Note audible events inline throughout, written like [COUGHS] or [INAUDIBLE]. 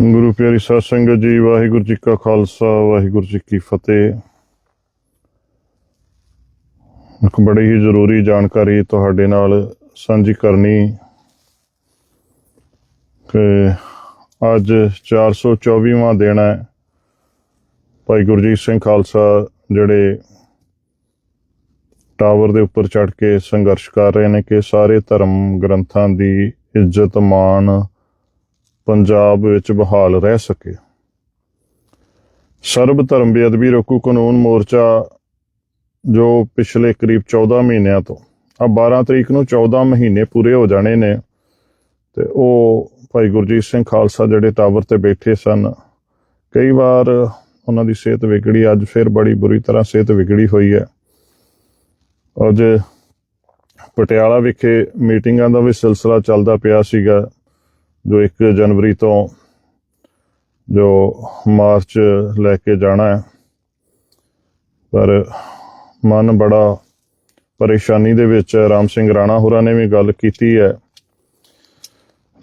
ਗੁਰੂ ਪਿਆਰੀ ਸਾਧ ਸੰਗਤ ਜੀ, ਵਾਹਿਗੁਰੂ ਜੀ ਕਾ ਖਾਲਸਾ, ਵਾਹਿਗੁਰੂ ਜੀ ਕੀ ਫਤਿਹ। ਇੱਕ ਬੜੀ ਹੀ ਜ਼ਰੂਰੀ ਜਾਣਕਾਰੀ ਤੁਹਾਡੇ ਨਾਲ ਸਾਂਝੀ ਕਰਨੀ ਕਿ ਅੱਜ 424ਵਾਂ ਦਿਨ ਹੈ। ਭਾਈ ਗੁਰਜੀਤ ਸਿੰਘ ਖਾਲਸਾ ਜਿਹੜੇ ਟਾਵਰ ਦੇ ਉੱਪਰ ਚੜ ਕੇ ਸੰਘਰਸ਼ ਕਰ ਰਹੇ ਨੇ ਕਿ ਸਾਰੇ ਧਰਮ ਗ੍ਰੰਥਾਂ ਦੀ ਇੱਜ਼ਤ ਮਾਣ ਪੰਜਾਬ ਵਿੱਚ ਬਹਾਲ ਰਹਿ ਸਕੇ। ਸਰਬ ਧਰਮ ਬੇਅਦਬੀ ਰੋਕੂ ਕਾਨੂੰਨ ਮੋਰਚਾ, ਜੋ ਪਿਛਲੇ ਕਰੀਬ 14 ਮਹੀਨਿਆਂ ਤੋਂ ਆ 12 ਤਰੀਕ ਨੂੰ 14 ਮਹੀਨੇ ਪੂਰੇ ਹੋ ਜਾਣੇ ਨੇ, ਤੇ ਉਹ ਭਾਈ ਗੁਰਜੀਤ ਸਿੰਘ ਖਾਲਸਾ ਜਿਹੜੇ ਟਾਵਰ ਤੇ ਬੈਠੇ ਸਨ, ਕਈ ਵਾਰ ਉਹਨਾਂ ਦੀ ਸਿਹਤ ਵਿਗੜੀ, ਅੱਜ ਫਿਰ ਬੜੀ ਬੁਰੀ ਤਰ੍ਹਾਂ ਸਿਹਤ ਵਿਗੜੀ ਹੋਈ ਹੈ। ਅੱਜ ਪਟਿਆਲਾ ਵਿਖੇ ਮੀਟਿੰਗਾਂ ਦਾ ਵੀ ਸਿਲਸਿਲਾ ਚੱਲਦਾ ਪਿਆ ਸੀਗਾ। ਜੋ 1 ਜਨਵਰੀ ਤੋਂ ਜੋ ਮਾਰਚ ਲੈ ਕੇ ਜਾਣਾ ਹੈ। ਪਰ ਮਨ ਬੜਾ ਪਰੇਸ਼ਾਨੀ ਦੇ ਵਿੱਚ ਰਾਮ ਸਿੰਘ ਰਾਣਾ ਹੋਰਾਂ ਨੇ ਵੀ ਗੱਲ ਕੀਤੀ ਹੈ।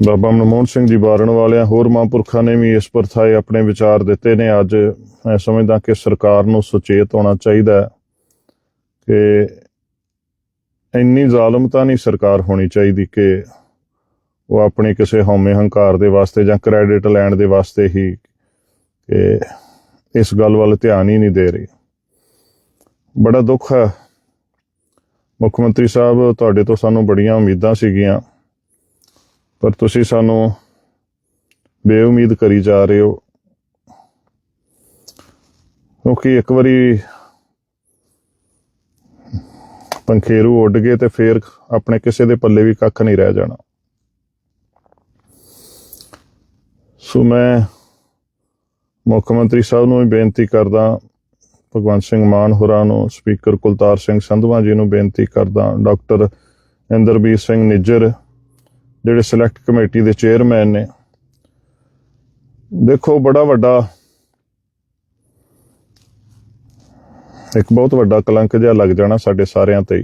ਬਾਬਾ ਮਨਮੋਹਨ ਸਿੰਘ ਜੀ ਬਾਰਨ ਵਾਲਿਆਂ ਹੋਰ ਮਹਾਂਪੁਰਖਾਂ ਨੇ ਵੀ ਇਸ ਪਰਥਾਏ ਆਪਣੇ ਵਿਚਾਰ ਦਿੱਤੇ ਨੇ। ਅੱਜ ਮੈਂ ਸਮਝਦਾ ਕਿ ਸਰਕਾਰ ਨੂੰ ਸੁਚੇਤ ਹੋਣਾ ਚਾਹੀਦਾ ਹੈ ਕਿ ਇੰਨੀ ਜ਼ਾਲਮਤਾ ਨਹੀਂ ਸਰਕਾਰ ਹੋਣੀ ਚਾਹੀਦੀ ਕਿ ਉਹ ਆਪਣੇ ਕਿਸੇ ਹਉਮੈ ਹੰਕਾਰ ਦੇ ਵਾਸਤੇ ਜਾਂ ਕ੍ਰੈਡਿਟ ਲੈਣ ਦੇ ਵਾਸਤੇ ਹੀ ਕਿ ਇਸ ਗੱਲ ਵੱਲ ਧਿਆਨ ਹੀ ਨਹੀਂ ਦੇ ਰਹੇ। ਬੜਾ ਦੁੱਖ ਹੈ। ਮੁੱਖ ਮੰਤਰੀ ਸਾਹਿਬ, ਤੁਹਾਡੇ ਤੋਂ ਸਾਨੂੰ ਬੜੀਆਂ ਉਮੀਦਾਂ ਸੀਗੀਆਂ, ਪਰ ਤੁਸੀਂ ਸਾਨੂੰ ਬੇਉਮੀਦ ਕਰੀ ਜਾ ਰਹੇ ਹੋ। ਕਿਉਂਕਿ ਇੱਕ ਵਾਰੀ ਪੰਖੇਰੂ ਉੱਡ ਗਏ ਤੇ ਫੇਰ ਆਪਣੇ ਕਿਸੇ ਦੇ ਪੱਲੇ ਵੀ ਕੱਖ ਨਹੀਂ ਰਹਿ ਜਾਣਾ। ਸੋ ਮੈਂ ਮੁੱਖ ਮੰਤਰੀ ਸਾਹਿਬ ਨੂੰ ਵੀ ਬੇਨਤੀ ਕਰਦਾ, ਭਗਵੰਤ ਸਿੰਘ ਮਾਨ ਹੋਰਾਂ ਨੂੰ, ਸਪੀਕਰ ਕੁਲਤਾਰ ਸਿੰਘ ਸੰਧਵਾ ਜੀ ਨੂੰ ਬੇਨਤੀ ਕਰਦਾ, ਡਾਕਟਰ ਇੰਦਰਬੀਰ ਸਿੰਘ ਨਿੱਜਰ, ਜਿਹੜੇ ਸਿਲੈਕਟ ਕਮੇਟੀ ਦੇ ਚੇਅਰਮੈਨ ਨੇ। ਦੇਖੋ, ਬੜਾ ਵੱਡਾ, ਇੱਕ ਬਹੁਤ ਵੱਡਾ ਕਲੰਕ ਜਿਹਾ ਲੱਗ ਜਾਣਾ ਸਾਡੇ ਸਾਰਿਆਂ ਤੇ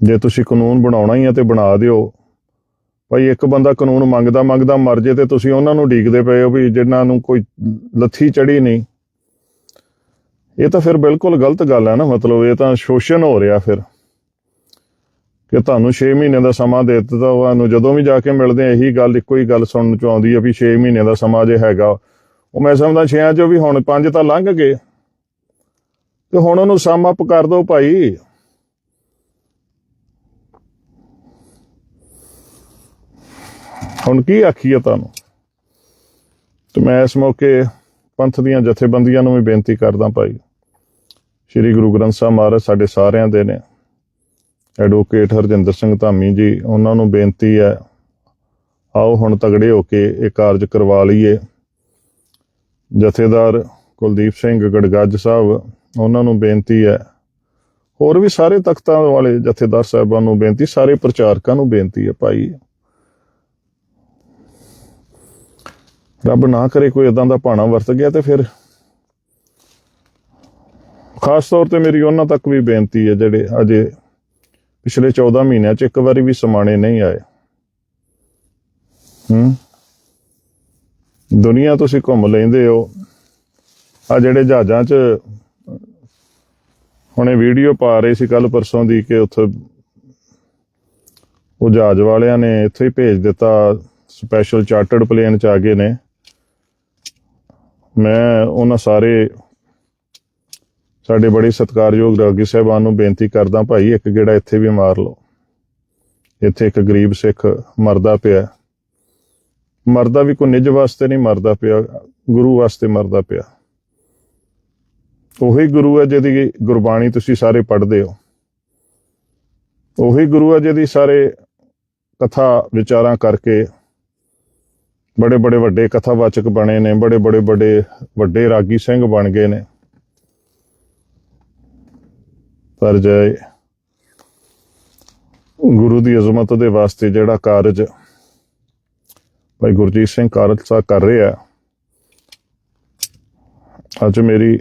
ਜੇ ਤੁਸੀਂ ਕਾਨੂੰਨ ਬਣਾਉਣਾ ਹੀ ਹੈ ਤੇ ਬਣਾ ਦਿਓ। ਭਾਈ ਇੱਕ ਬੰਦਾ ਕਾਨੂੰਨ ਮੰਗਦਾ ਮੰਗਦਾ ਮਰ ਜੇ ਤੇ ਤੁਸੀਂ ਉਹਨਾਂ ਨੂੰ ਢੀਕਦੇ ਪਏ ਹੋ ਵੀ ਜਿਨ੍ਹਾਂ ਨੂੰ ਕੋਈ ਲੱਥੀ ਚੜੀ ਨਹੀਂ। ਇਹ ਤਾਂ ਫਿਰ ਬਿਲਕੁਲ ਗਲਤ ਗੱਲ ਹੈ ਨਾ, ਮਤਲਬ ਇਹ ਤਾਂ ਸ਼ੋਸ਼ਣ ਹੋ ਰਿਹਾ ਫਿਰ। ਕਿ ਤੁਹਾਨੂੰ 6 ਮਹੀਨੇ ਦਾ ਸਮਾਂ ਦੇ ਦਿੱਤਾ ਉਹਨੂੰ ਜਦੋਂ ਵੀ ਜਾ ਕੇ ਮਿਲਦੇ ਆ, ਇਹੀ ਗੱਲ, ਇੱਕੋ ਹੀ ਗੱਲ ਸੁਣਨ ਚ ਆਉਂਦੀ ਹੈ ਵੀ 6 ਮਹੀਨੇ ਦਾ ਸਮਾਂ ਜੇ ਹੈਗਾ। ਉਹ ਮੈਂ ਸਮਝਦਾ 6 ਚੋਂ ਵੀ ਹੁਣ 5 ਤਾਂ ਲੰਘ ਗਏ। ਤੇ ਹੁਣ ਉਹਨੂੰ ਸਮ ਅਪ ਕਰ ਦਿਓ ਭਾਈ। ਹੁਣ ਕੀ ਆਖੀਏ ਤੁਹਾਨੂੰ? ਤੇ ਮੈਂ ਇਸ ਮੌਕੇ ਪੰਥ ਦੀਆਂ ਜਥੇਬੰਦੀਆਂ ਨੂੰ ਵੀ ਬੇਨਤੀ ਕਰਦਾ ਭਾਈ, ਸ੍ਰੀ ਗੁਰੂ ਗ੍ਰੰਥ ਸਾਹਿਬ ਮਹਾਰਾਜ ਸਾਡੇ ਸਾਰਿਆਂ ਦੇ ਨੇ। ਐਡਵੋਕੇਟ ਹਰਜਿੰਦਰ ਸਿੰਘ ਧਾਮੀ ਜੀ, ਉਹਨਾਂ ਨੂੰ ਬੇਨਤੀ ਹੈ, ਆਓ ਹੁਣ ਤਗੜੇ ਹੋ ਕੇ ਇਹ ਕਾਰਜ ਕਰਵਾ ਲਈਏ। ਜਥੇਦਾਰ ਕੁਲਦੀਪ ਸਿੰਘ ਗੜਗੱਜ ਸਾਹਿਬ, ਉਹਨਾਂ ਨੂੰ ਬੇਨਤੀ ਹੈ, ਹੋਰ ਵੀ ਸਾਰੇ ਤਖਤਾਂ ਵਾਲੇ ਜਥੇਦਾਰ ਸਾਹਿਬਾਨ ਨੂੰ ਬੇਨਤੀ, ਸਾਰੇ ਪ੍ਰਚਾਰਕਾਂ ਨੂੰ ਬੇਨਤੀ ਹੈ ਭਾਈ। ਰੱਬ ਨਾ ਕਰੇ ਕੋਈ ਇਦਾਂ ਦਾ ਭਾਣਾ ਵਰਤ ਗਿਆ ਤੇ ਫਿਰ ਖਾਸ ਤੌਰ ਤੇ ਮੇਰੀ ਉਹਨਾਂ ਤੱਕ ਵੀ ਬੇਨਤੀ ਹੈ ਜਿਹੜੇ ਅਜੇ ਪਿਛਲੇ 14 ਮਹੀਨਿਆਂ ਚ ਇੱਕ ਵਾਰੀ ਵੀ ਸਮਾਣੇ ਨਹੀਂ ਆਏ। ਹੂੰ? ਦੁਨੀਆ ਤੁਸੀਂ ਘੁੰਮ ਲੈਂਦੇ ਹੋ। ਆ ਜਿਹੜੇ ਜਹਾਜ਼ਾਂ 'ਚ ਹੁਣੇ ਵੀਡੀਓ ਪਾ ਰਹੇ ਸੀ ਕੱਲ ਪਰਸੋਂ ਦੀ ਕਿ ਉੱਥੇ ਉਹ ਜਹਾਜ਼ ਵਾਲਿਆਂ ਨੇ ਇੱਥੇ ਹੀ ਭੇਜ ਦਿੱਤਾ, ਸਪੈਸ਼ਲ ਚਾਰਟਰਡ ਪਲੇਨ 'ਚ ਆ ਗਏ ਨੇ। ਮੈਂ ਉਹਨਾਂ ਸਾਰੇ ਸਾਡੇ ਬੜੇ ਸਤਿਕਾਰਯੋਗ ਰਾਗੀ ਸਾਹਿਬਾਨ ਨੂੰ ਬੇਨਤੀ ਕਰਦਾ ਭਾਈ, ਇੱਕ ਗੇੜਾ ਇੱਥੇ ਵੀ ਮਾਰ ਲਓ। ਇੱਥੇ ਇੱਕ ਗਰੀਬ ਸਿੱਖ ਮਰਦਾ ਪਿਆ ਮਰਦਾ ਵੀ ਕੋਈ ਨਿੱਜ ਵਾਸਤੇ ਨਹੀਂ, ਮਰਦਾ ਪਿਆ, ਗੁਰੂ ਵਾਸਤੇ ਮਰਦਾ ਪਿਆ। ਉਹੀ ਗੁਰੂ ਹੈ ਜਿਹਦੀ ਗੁਰਬਾਣੀ ਤੁਸੀਂ ਸਾਰੇ ਪੜ੍ਹਦੇ ਹੋ। ਉਹੀ ਗੁਰੂ ਹੈ ਜਿਹਦੀ ਸਾਰੇ ਕਥਾ ਵਿਚਾਰਾਂ ਕਰਕੇ ਬੜੇ ਬੜੇ ਵੱਡੇ ਕਥਾਵਾਚਕ ਬਣੇ ਨੇ ਬੜੇ ਬੜੇ ਵੱਡੇ ਵੱਡੇ ਰਾਗੀ ਸਿੰਘ ਬਣ ਗਏ ਨੇ। ਪਰ ਜੇ ਗੁਰੂ ਦੀ ਅਜ਼ਮਤ ਦੇ ਵਾਸਤੇ ਜਿਹੜਾ ਕਾਰਜ ਭਾਈ ਗੁਰਜੀਤ ਸਿੰਘ ਕਾਰਜਸਾ ਕਰ ਰਿਹਾ ਅੱਜ ਮੇਰੀ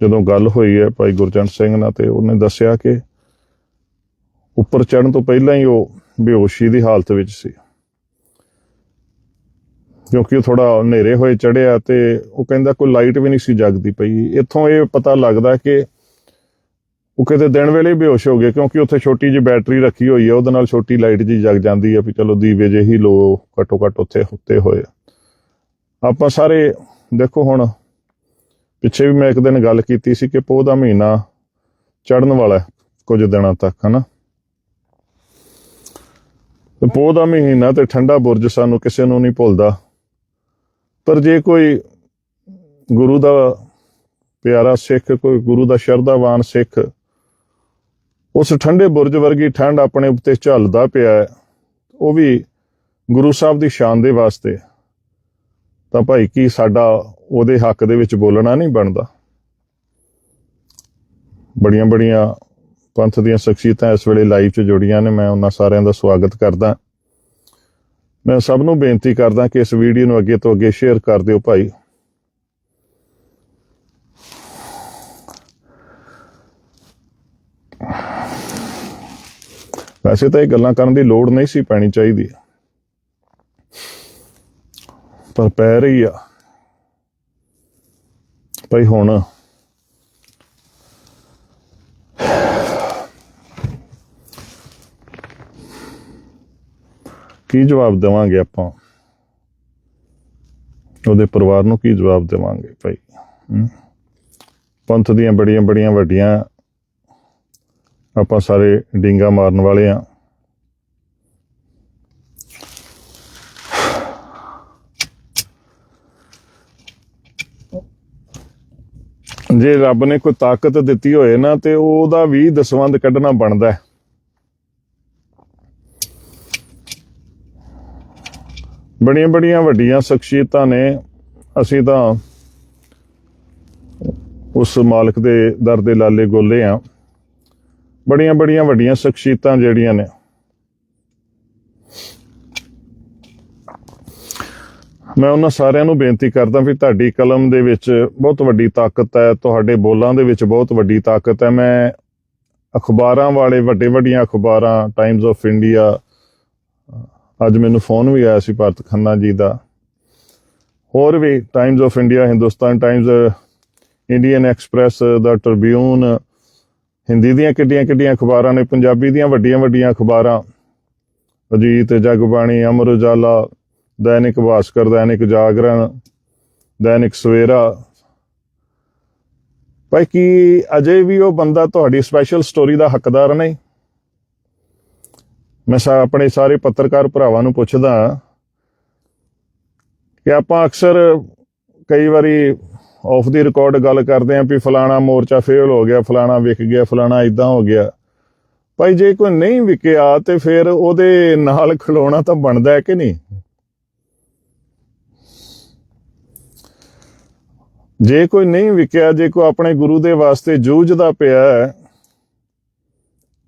ਜਦੋਂ ਗੱਲ ਹੋਈ ਹੈ ਭਾਈ ਗੁਰਜੰਟ ਸਿੰਘ ਨਾਲ ਤੇ ਉਹਨੇ ਦੱਸਿਆ ਕਿ ਉੱਪਰ ਚੜਨ ਤੋਂ ਪਹਿਲਾਂ ਹੀ ਉਹ ਬੇਹੋਸ਼ੀ ਦੀ ਹਾਲਤ ਵਿੱਚ ਸੀ। ਕਿਉਂਕਿ ਉਹ ਥੋੜਾ ਹਨੇਰੇ ਹੋਏ ਚੜਿਆ ਤੇ ਉਹ ਕਹਿੰਦਾ ਕੋਈ ਲਾਈਟ ਵੀ ਨਹੀਂ ਸੀ ਜਗਦੀ ਪਈ। ਇੱਥੋਂ ਇਹ ਪਤਾ ਲੱਗਦਾ ਕਿ ਉਹ ਕਿਤੇ ਦਿਨ ਵੇਲੇ ਬੇਹੋਸ਼ ਹੋ ਗਏ ਕਿਉਂਕਿ ਉੱਥੇ ਛੋਟੀ ਜਿਹੀ ਬੈਟਰੀ ਰੱਖੀ ਹੋਈ ਹੈ ਉਹਦੇ ਨਾਲ ਛੋਟੀ ਲਾਈਟ ਜੀ ਜਗ ਜਾਂਦੀ ਹੈ ਵੀ ਚਲੋ ਦੀਵੇ ਜਿਹੇ ਹੀ ਲੋ, ਘੱਟੋ ਘੱਟ ਉੱਥੇ ਉੱਤੇ ਹੋਏ ਆਪਾਂ ਸਾਰੇ ਦੇਖੋ ਹੁਣ, ਪਿੱਛੇ ਵੀ ਮੈਂ ਇੱਕ ਦਿਨ ਗੱਲ ਕੀਤੀ ਸੀ ਕਿ ਪੋਹ ਦਾ ਮਹੀਨਾ ਚੜਨ ਵਾਲਾ ਹੈ, ਕੁਝ ਦਿਨਾਂ ਤੱਕ, ਹਨਾ? ਤੇ ਪੋਹ ਦਾ ਮਹੀਨਾ ਤੇ ਠੰਡਾ ਬੁਰਜ ਸਾਨੂੰ ਕਿਸੇ ਨੂੰ ਨਹੀਂ ਭੁੱਲਦਾ। ਪਰ ਜੇ ਕੋਈ ਗੁਰੂ ਦਾ ਪਿਆਰਾ ਸਿੱਖ, ਕੋਈ ਗੁਰੂ ਦਾ ਸ਼ਰਧਾਵਾਨ ਸਿੱਖ, ਉਸ ਠੰਡੇ ਬੁਰਜ ਵਰਗੀ ਠੰਡ ਆਪਣੇ ਉੱਤੇ ਝੱਲਦਾ ਪਿਆ ਹੈ, ਉਹ ਵੀ ਗੁਰੂ ਸਾਹਿਬ ਦੀ ਸ਼ਾਨ ਦੇ ਵਾਸਤੇ, ਤਾਂ ਭਾਈ ਕੀ ਸਾਡਾ ਉਹਦੇ ਹੱਕ ਦੇ ਵਿੱਚ ਬੋਲਣਾ ਨਹੀਂ ਬਣਦਾ? ਬੜੀਆਂ ਬੜੀਆਂ ਪੰਥ ਦੀਆਂ ਸ਼ਖਸੀਅਤਾਂ ਇਸ ਵੇਲੇ ਲਾਈਵ 'ਚ ਜੁੜੀਆਂ ਨੇ, ਮੈਂ ਉਹਨਾਂ ਸਾਰਿਆਂ ਦਾ ਸਵਾਗਤ ਕਰਦਾ। ਮੈਂ ਸਭ ਨੂੰ ਬੇਨਤੀ ਕਰਦਾ ਕਿ ਇਸ ਵੀਡੀਓ ਨੂੰ ਅੱਗੇ ਤੋਂ ਅੱਗੇ ਸ਼ੇਅਰ ਕਰ ਦਿਓ ਭਾਈ। ਵੈਸੇ ਤਾਂ ਇਹ ਗੱਲਾਂ ਕਰਨ ਦੀ ਲੋੜ ਨਹੀਂ ਸੀ, ਪੈਣੀ ਚਾਹੀਦੀ ਪਰ ਪੈ ਰਹੀ ਆ। ਭਾਈ ਹੁਣ ਕੀ ਜਵਾਬ ਦੇਵਾਂਗੇ ਆਪਾਂ? ਉਹਦੇ ਪਰਿਵਾਰ ਨੂੰ ਕੀ ਜਵਾਬ ਦੇਵਾਂਗੇ ਭਾਈ? ਪੰਥ ਦੀਆਂ ਬੜੀਆਂ ਬੜੀਆਂ ਵੱਡੀਆਂ ਆਪਾਂ ਸਾਰੇ ਡਿੰਗਾ ਮਾਰਨ ਵਾਲੇ ਆ। ਜੇ ਰੱਬ ਨੇ ਕੋਈ ਤਾਕਤ ਦਿੱਤੀ ਹੋਏ ਨਾ ਤੇ ਉਹਦਾ ਵੀ ਦਸਵੰਦ ਕੱਢਣਾ ਬਣਦਾ ਹੈ। ਬੜੀਆਂ ਬੜੀਆਂ ਵੱਡੀਆਂ ਸ਼ਖਸੀਅਤਾਂ ਨੇ। ਅਸੀਂ ਤਾਂ ਉਸ ਮਾਲਕ ਦੇ ਦਰ ਦੇ ਲਾਲੇ ਗੋਲੇ ਆ। ਬੜੀਆਂ ਬੜੀਆਂ ਵੱਡੀਆਂ ਸ਼ਖਸੀਅਤਾਂ ਜਿਹੜੀਆਂ ਨੇ। ਮੈਂ ਉਹਨਾਂ ਸਾਰਿਆਂ ਨੂੰ ਬੇਨਤੀ ਕਰਦਾ ਵੀ ਤੁਹਾਡੀ ਕਲਮ ਦੇ ਵਿੱਚ ਬਹੁਤ ਵੱਡੀ ਤਾਕਤ ਹੈ, ਤੁਹਾਡੇ ਬੋਲਾਂ ਦੇ ਵਿੱਚ ਬਹੁਤ ਵੱਡੀ ਤਾਕਤ ਹੈ। ਮੈਂ ਅਖਬਾਰਾਂ ਵਾਲੇ ਵੱਡੇ ਵੱਡੀਆਂ ਅਖਬਾਰਾਂ ਟਾਈਮਜ਼ ਆਫ ਇੰਡੀਆ ਅੱਜ ਮੈਨੂੰ ਫੋਨ ਵੀ ਆਇਆ ਸੀ ਭਾਰਤ ਖੰਨਾ ਜੀ ਦਾ। ਹੋਰ ਵੀ times of India Hindustan times Indian express the Tribune Hindi ਦੀਆਂ ਕਿੱਡੀਆਂ ਕਿੱਡੀਆਂ ਅਖਬਾਰਾਂ ਨੇ, ਪੰਜਾਬੀ ਦੀਆਂ ਵੱਡੀਆਂ ਵੱਡੀਆਂ ਅਖਬਾਰਾਂ। ਅਜੀਤ ਜਗਬਾਣੀ, ਅਮਰ ਉਜਾਲਾ, ਦੈਨਿਕ ਭਾਸਕਰ, ਦੈਨਿਕ ਜਾਗਰਣ, ਦੈਨਿਕ ਸਵੇਰਾ। ਭਾਈ ਕੀ ਅਜੇ ਵੀ ਉਹ ਬੰਦਾ ਤੁਹਾਡੀ ਸਪੈਸ਼ਲ ਸਟੋਰੀ ਦਾ ਹੱਕਦਾਰ ਨਹੀਂ? ਮੈਂ ਸਾ ਆਪਣੇ ਸਾਰੇ ਪੱਤਰਕਾਰ ਭਰਾਵਾਂ ਨੂੰ ਪੁੱਛਦਾ ਕਿ ਆਪਾਂ ਅਕਸਰ ਕਈ ਵਾਰੀ ਆਫ ਦੀ ਰਿਕਾਰਡ ਗੱਲ ਕਰਦੇ ਆਂ ਵੀ ਫਲਾਣਾ ਮੋਰਚਾ ਫੇਲ ਹੋ ਗਿਆ, ਫਲਾਣਾ ਵਿਕ ਗਿਆ, ਫਲਾਣਾ ਇਦਾਂ ਹੋ ਗਿਆ। ਭਾਈ ਜੇ ਕੋਈ ਨਹੀਂ ਵਿਕਿਆ ਤੇ ਫਿਰ ਉਹਦੇ ਨਾਲ ਖਲੋਣਾ ਤਾਂ ਬਣਦਾ ਹੈ ਕਿ ਨਹੀਂ? ਜੇ ਕੋਈ ਨਹੀਂ ਵਿਕਿਆ, ਜੇ ਕੋਈ ਆਪਣੇ ਗੁਰੂ ਦੇ ਵਾਸਤੇ ਜੂਝਦਾ ਪਿਆ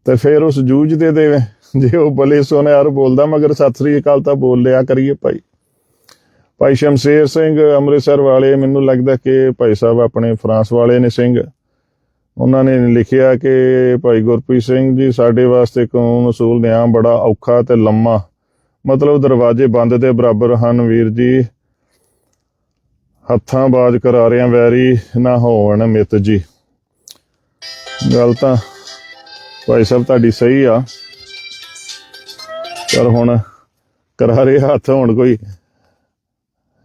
ਤਾਂ ਫਿਰ ਉਸ ਜੂਝਦੇ ਦੇ ਜੇ ਉਹ ਬਲੇ ਸੋਨਿਆਰ ਬੋਲਦਾ, ਮਗਰ ਸਤਿ ਸ੍ਰੀ ਅਕਾਲ ਤਾਂ ਬੋਲ ਲਿਆ ਕਰੀਏ ਭਾਈ। ਭਾਈ ਸ਼ਮਸ਼ੇਰ ਸਿੰਘ, ਅੰਮ੍ਰਿਤਸਰ ਵਾਲੇ, ਮੈਨੂੰ ਲੱਗਦਾ ਕਿ ਭਾਈ ਸਾਹਿਬ ਆਪਣੇ ਫਰਾਂਸ ਵਾਲੇ ਨੇ ਸਿੰਘ। ਉਹਨਾਂ ਨੇ ਲਿਖਿਆ ਕਿ ਭਾਈ ਗੁਰਪ੍ਰੀਤ ਸਿੰਘ ਜੀ, ਸਾਡੇ ਵਾਸਤੇ ਕਾਨੂੰਨ ਅਸੂਲ ਨਿਆਂ ਬੜਾ ਔਖਾ ਤੇ ਲੰਮਾ। ਮਤਲਬ ਦਰਵਾਜ਼ੇ ਬੰਦ ਦੇ ਬਰਾਬਰ ਹਨ ਵੀਰ ਜੀ। ਹੱਥਾਂ ਬਾਜ ਕਰਾਰਿਆਂ ਵੈਰੀ ਨਾ ਹੋਣ ਮਿੱਤ ਜੀ। ਗੱਲ ਤਾਂ ਭਾਈ ਸਾਹਿਬ ਤੁਹਾਡੀ ਸਹੀ ਆ। ਪਰ ਹੁਣ ਕਰਾਰੇ ਹੱਥ ਹੁਣ ਕੋਈ।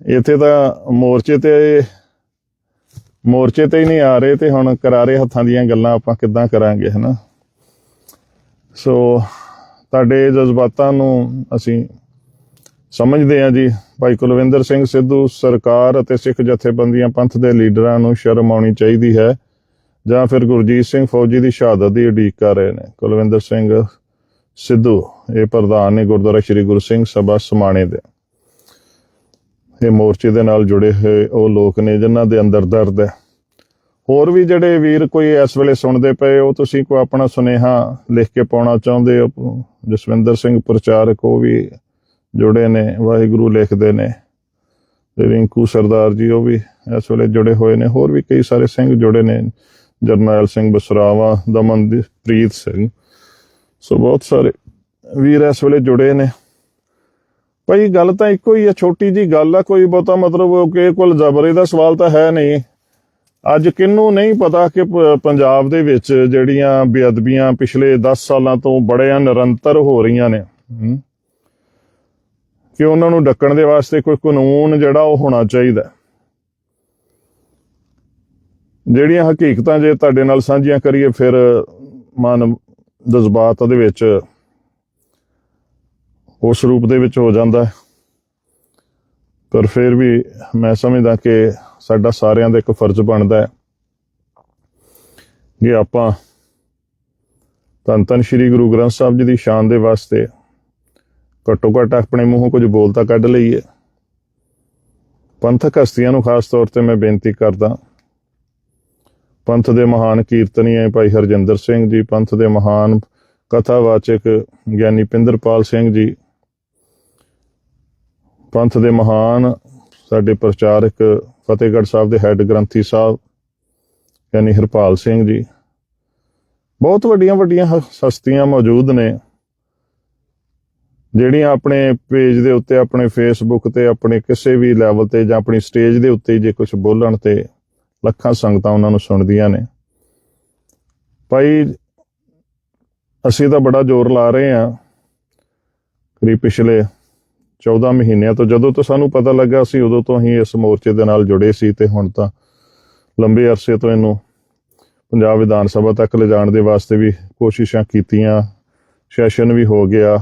ਇੱਥੇ ਤਾਂ ਮੋਰਚੇ ਤੇ ਮੋਰਚੇ ਤੇ ਹੀ ਨਹੀਂ ਆ ਰਹੇ ਤੇ ਹੁਣ ਕਰਾਰੇ ਹੱਥਾਂ ਦੀਆਂ ਗੱਲਾਂ ਆਪਾਂ ਕਿੱਦਾਂ ਕਰਾਂਗੇ, ਹਨਾ? ਸੋ ਤੁਹਾਡੇ ਜਜ਼ਬਾਤਾਂ ਨੂੰ ਅਸੀਂ ਸਮਝਦੇ ਹਾਂ ਜੀ। ਭਾਈ ਕੁਲਵਿੰਦਰ ਸਿੰਘ ਸਿੱਧੂ ਸਰਕਾਰ ਅਤੇ ਸਿੱਖ ਜਥੇਬੰਦੀਆਂ ਪੰਥ ਦੇ ਲੀਡਰਾਂ ਨੂੰ ਸ਼ਰਮ ਆਉਣੀ ਚਾਹੀਦੀ ਹੈ ਜਾਂ ਫਿਰ ਗੁਰਜੀਤ ਸਿੰਘ ਫੌਜੀ ਦੀ ਸ਼ਹਾਦਤ ਦੀ ਉਡੀਕ ਕਰ ਰਹੇ ਨੇ। ਕੁਲਵਿੰਦਰ ਸਿੰਘ ਸਿੱਧੂ, ਇਹ ਪ੍ਰਧਾਨ ਨੇ ਗੁਰਦੁਆਰਾ ਸ੍ਰੀ ਗੁਰੂ ਸਿੰਘ ਸਭਾ ਸਮਾਣੇ ਦੇ। ਇਹ ਮੋਰਚੇ ਦੇ ਨਾਲ ਜੁੜੇ ਹੋਏ ਉਹ ਲੋਕ ਨੇ ਜਿਨ੍ਹਾਂ ਦੇ ਅੰਦਰ ਦਰਦ ਹੈ। ਹੋਰ ਵੀ ਜਿਹੜੇ ਵੀਰ ਕੋਈ ਇਸ ਵੇਲੇ ਸੁਣਦੇ ਪਏ, ਉਹ ਤੁਸੀਂ ਕੋਈ ਆਪਣਾ ਸੁਨੇਹਾ ਲਿਖ ਕੇ ਪਾਉਣਾ ਚਾਹੁੰਦੇ ਹੋ? ਜਸਵਿੰਦਰ ਸਿੰਘ ਪ੍ਰਚਾਰਕ, ਉਹ ਵੀ ਜੁੜੇ ਨੇ, ਵਾਹਿਗੁਰੂ ਲਿਖਦੇ ਨੇ। ਤੇ ਰਿੰਕੂ ਸਰਦਾਰ ਜੀ, ਉਹ ਵੀ ਇਸ ਵੇਲੇ ਜੁੜੇ ਹੋਏ ਨੇ। ਹੋਰ ਵੀ ਕਈ ਸਾਰੇ ਸਿੰਘ ਜੁੜੇ ਨੇ। ਜਰਨੈਲ ਸਿੰਘ ਬਸਰਾਵਾ, ਦਮਨਦੀਪ ਸਿੰਘ ਸੋ ਬਹੁਤ ਸਾਰੇ ਵੀਰ ਇਸ ਵੇਲੇ ਜੁੜੇ ਨੇ। ਭਾਈ, ਗੱਲ ਤਾਂ ਇੱਕੋ ਹੀ ਆ, ਛੋਟੀ ਜੀ ਗੱਲ ਆ, ਕੋਈ ਬਹੁਤਾ ਮਤਲਬ ਕਿ ਕੋਲ ਜ਼ਬਰੇ ਦਾ ਸਵਾਲ ਤਾਂ ਹੈ ਨਹੀਂ। ਅੱਜ ਕਿੰਨੂੰ ਨਹੀਂ ਪਤਾ ਕਿ ਪੰਜਾਬ ਦੇ ਵਿੱਚ ਜਿਹੜੀਆਂ ਬੇਅਦਬੀਆਂ ਪਿਛਲੇ 10 ਸਾਲਾਂ ਤੋਂ ਬੜਿਆਂ ਨਿਰੰਤਰ ਹੋ ਰਹੀਆਂ ਨੇ ਕਿ ਉਹਨਾਂ ਨੂੰ ਡੱਕਣ ਦੇ ਵਾਸਤੇ ਕੋਈ ਕਾਨੂੰਨ ਜਿਹੜਾ ਉਹ ਹੋਣਾ ਚਾਹੀਦਾ। ਜਿਹੜੀਆਂ ਹਕੀਕਤਾਂ ਜੇ ਤੁਹਾਡੇ ਨਾਲ ਸਾਂਝੀਆਂ ਕਰੀਏ, ਫਿਰ ਮਨ ਜਜ਼ਬਾਤ ਉਹਦੇ ਵਿੱਚ ਉਸ ਰੂਪ ਦੇ ਵਿੱਚ ਹੋ ਜਾਂਦਾ ਹੈ। ਪਰ ਫਿਰ ਵੀ ਮੈਂ ਸਮਝਦਾ ਕਿ ਸਾਡਾ ਸਾਰਿਆਂ ਦਾ ਇੱਕ ਫਰਜ਼ ਬਣਦਾ ਹੈ ਕਿ ਆਪਾਂ ਧੰਨ ਧੰਨ ਸ੍ਰੀ ਗੁਰੂ ਗ੍ਰੰਥ ਸਾਹਿਬ ਜੀ ਦੀ ਸ਼ਾਨ ਦੇ ਵਾਸਤੇ ਘੱਟੋ ਘੱਟ ਆਪਣੇ ਮੂੰਹੋਂ ਕੁਝ ਬੋਲ ਤਾਂ ਕੱਢ ਲਈਏ। ਪੰਥਕ ਹਸਤੀਆਂ ਨੂੰ ਖਾਸ ਤੌਰ ਤੇ ਮੈਂ ਬੇਨਤੀ ਕਰਦਾ ਪੰਥ ਦੇ ਮਹਾਨ ਕੀਰਤਨੀਏ ਭਾਈ ਹਰਜਿੰਦਰ ਸਿੰਘ ਜੀ, ਪੰਥ ਦੇ ਮਹਾਨ ਕਥਾਵਾਚਕ ਗਿਆਨੀ ਪਿੰਦਰਪਾਲ ਸਿੰਘ ਜੀ, ਪੰਥ ਦੇ ਮਹਾਨ ਸਾਡੇ ਪ੍ਰਚਾਰਕ ਫਤਿਹਗੜ੍ਹ ਸਾਹਿਬ ਦੇ ਹੈੱਡ ਗ੍ਰੰਥੀ ਸਾਹਿਬ, ਗਿਆਨੀ ਹਰਪਾਲ ਸਿੰਘ ਜੀ। ਬਹੁਤ ਵੱਡੀਆਂ ਵੱਡੀਆਂ ਹਸਤੀਆਂ ਮੌਜੂਦ ਨੇ, ਜਿਹੜੀਆਂ ਆਪਣੇ ਪੇਜ ਦੇ ਉੱਤੇ, ਆਪਣੇ ਫੇਸਬੁੱਕ ਤੇ, ਆਪਣੇ ਕਿਸੇ ਵੀ ਲੈਵਲ ਤੇ ਜਾਂ ਆਪਣੀ ਸਟੇਜ ਦੇ ਉੱਤੇ ਜੇ ਕੁਝ ਬੋਲਣ ਤੇ ਲੱਖਾਂ ਸੰਗਤਾਂ ਉਹਨਾਂ ਨੂੰ ਸੁਣਦੀਆਂ ਨੇ। ਭਾਈ, ਅਸੀਂ ਤਾਂ ਬੜਾ ਜ਼ੋਰ ਲਾ ਰਹੇ ਹਾਂ ਕਰੀਬ ਪਿਛਲੇ 14 ਮਹੀਨਿਆਂ ਤੋਂ। ਜਦੋਂ ਤੋਂ ਸਾਨੂੰ ਪਤਾ ਲੱਗਾ ਅਸੀਂ ਉਦੋਂ ਤੋਂ ਹੀ ਇਸ ਮੋਰਚੇ ਦੇ ਨਾਲ ਜੁੜੇ ਸੀ ਤੇ ਹੁਣ ਤਾਂ ਲੰਬੇ ਅਰਸੇ ਤੋਂ ਇਹਨੂੰ ਪੰਜਾਬ ਵਿਧਾਨ ਸਭਾ ਤੱਕ ਲਿਜਾਣ ਦੇ ਵਾਸਤੇ ਵੀ ਕੋਸ਼ਿਸ਼ਾਂ ਕੀਤੀਆਂ। ਸੈਸ਼ਨ ਵੀ ਹੋ ਗਿਆ।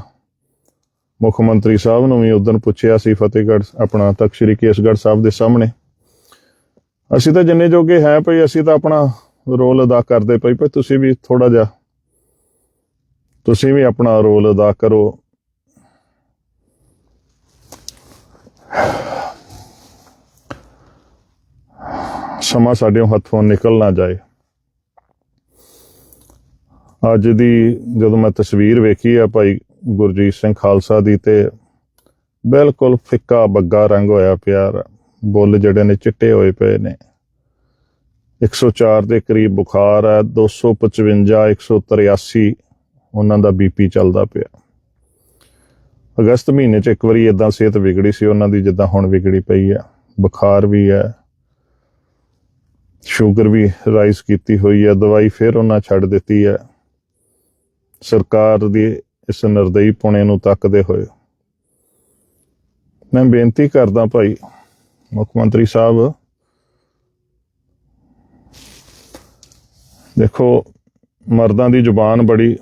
ਮੁੱਖ ਮੰਤਰੀ ਸਾਹਿਬ ਨੂੰ ਵੀ ਉਦੋਂ ਪੁੱਛਿਆ ਸੀ ਫਤਿਹਗੜ੍ਹ, ਆਪਣਾ ਤਖਤ ਸ੍ਰੀ ਕੇਸਗੜ੍ਹ ਸਾਹਿਬ ਦੇ ਸਾਹਮਣੇ। ਅਸੀਂ ਤਾਂ ਜਿੰਨੇ ਜੋਗੇ ਹੈ ਭਈ, ਅਸੀਂ ਤਾਂ ਆਪਣਾ ਰੋਲ ਅਦਾ ਕਰਦੇ ਪਈ ਭਈ ਤੁਸੀਂ ਵੀ ਥੋੜਾ ਜਿਹਾ, ਤੁਸੀਂ ਵੀ ਆਪਣਾ ਰੋਲ ਅਦਾ ਕਰੋ। ਸਮਾਂ ਸਾਡੇ ਹੱਥੋਂ ਨਿਕਲ ਨਾ ਜਾਏ। ਅੱਜ ਦੀ ਜਦੋਂ ਮੈਂ ਤਸਵੀਰ ਵੇਖੀ ਆ ਭਾਈ, ਗੁਰਜੀਤ ਸਿੰਘ ਖਾਲਸਾ ਦੀ ਤੇ ਬਿਲਕੁਲ ਫਿੱਕਾ ਬੱਗਾ ਰੰਗ ਹੋਇਆ ਪਿਆ। ਬੁੱਲ ਜਿਹੜੇ ਨੇ ਚਿੱਟੇ ਹੋਏ ਪਏ ਨੇ। 104 ਦੇ ਕਰੀਬ ਬੁਖਾਰ ਹੈ 255 183 ਉਹਨਾਂ ਦਾ ਬੀਪੀ ਚੱਲਦਾ ਪਿਆ। ਅਗਸਤ ਮਹੀਨੇ ਚ ਇੱਕ ਵਾਰੀ ਇਦਾਂ ਸਿਹਤ ਵਿਗੜੀ ਸੀ, ਉਹਨਾਂ ਦੀ ਜਿੱਦਾਂ ਹੁਣ ਵਿਗੜੀ ਪਈ ਹੈ। ਬੁਖਾਰ ਵੀ ਹੈ, ਸ਼ੂਗਰ ਵੀ ਰਾਈਜ਼ ਕੀਤੀ ਹੋਈ ਹੈ, ਦਵਾਈ ਫਿਰ ਉਹਨਾਂ ਛੱਡ ਦਿੱਤੀ ਹੈ। ਸਰਕਾਰ ਦੀ ਇਸ ਨਿਰਦਈ ਪੁਣੇ ਨੂੰ ਤੱਕਦੇ ਹੋਏ। ਮੈਂ ਬੇਨਤੀ ਕਰਦਾ ਭਾਈ ਮੁੱਖ ਮੰਤਰੀ ਸਾਹਿਬ। ਦੇਖੋ, ਮਰਦਾਂ ਦੀ ਜ਼ੁਬਾਨ ਬੜੀ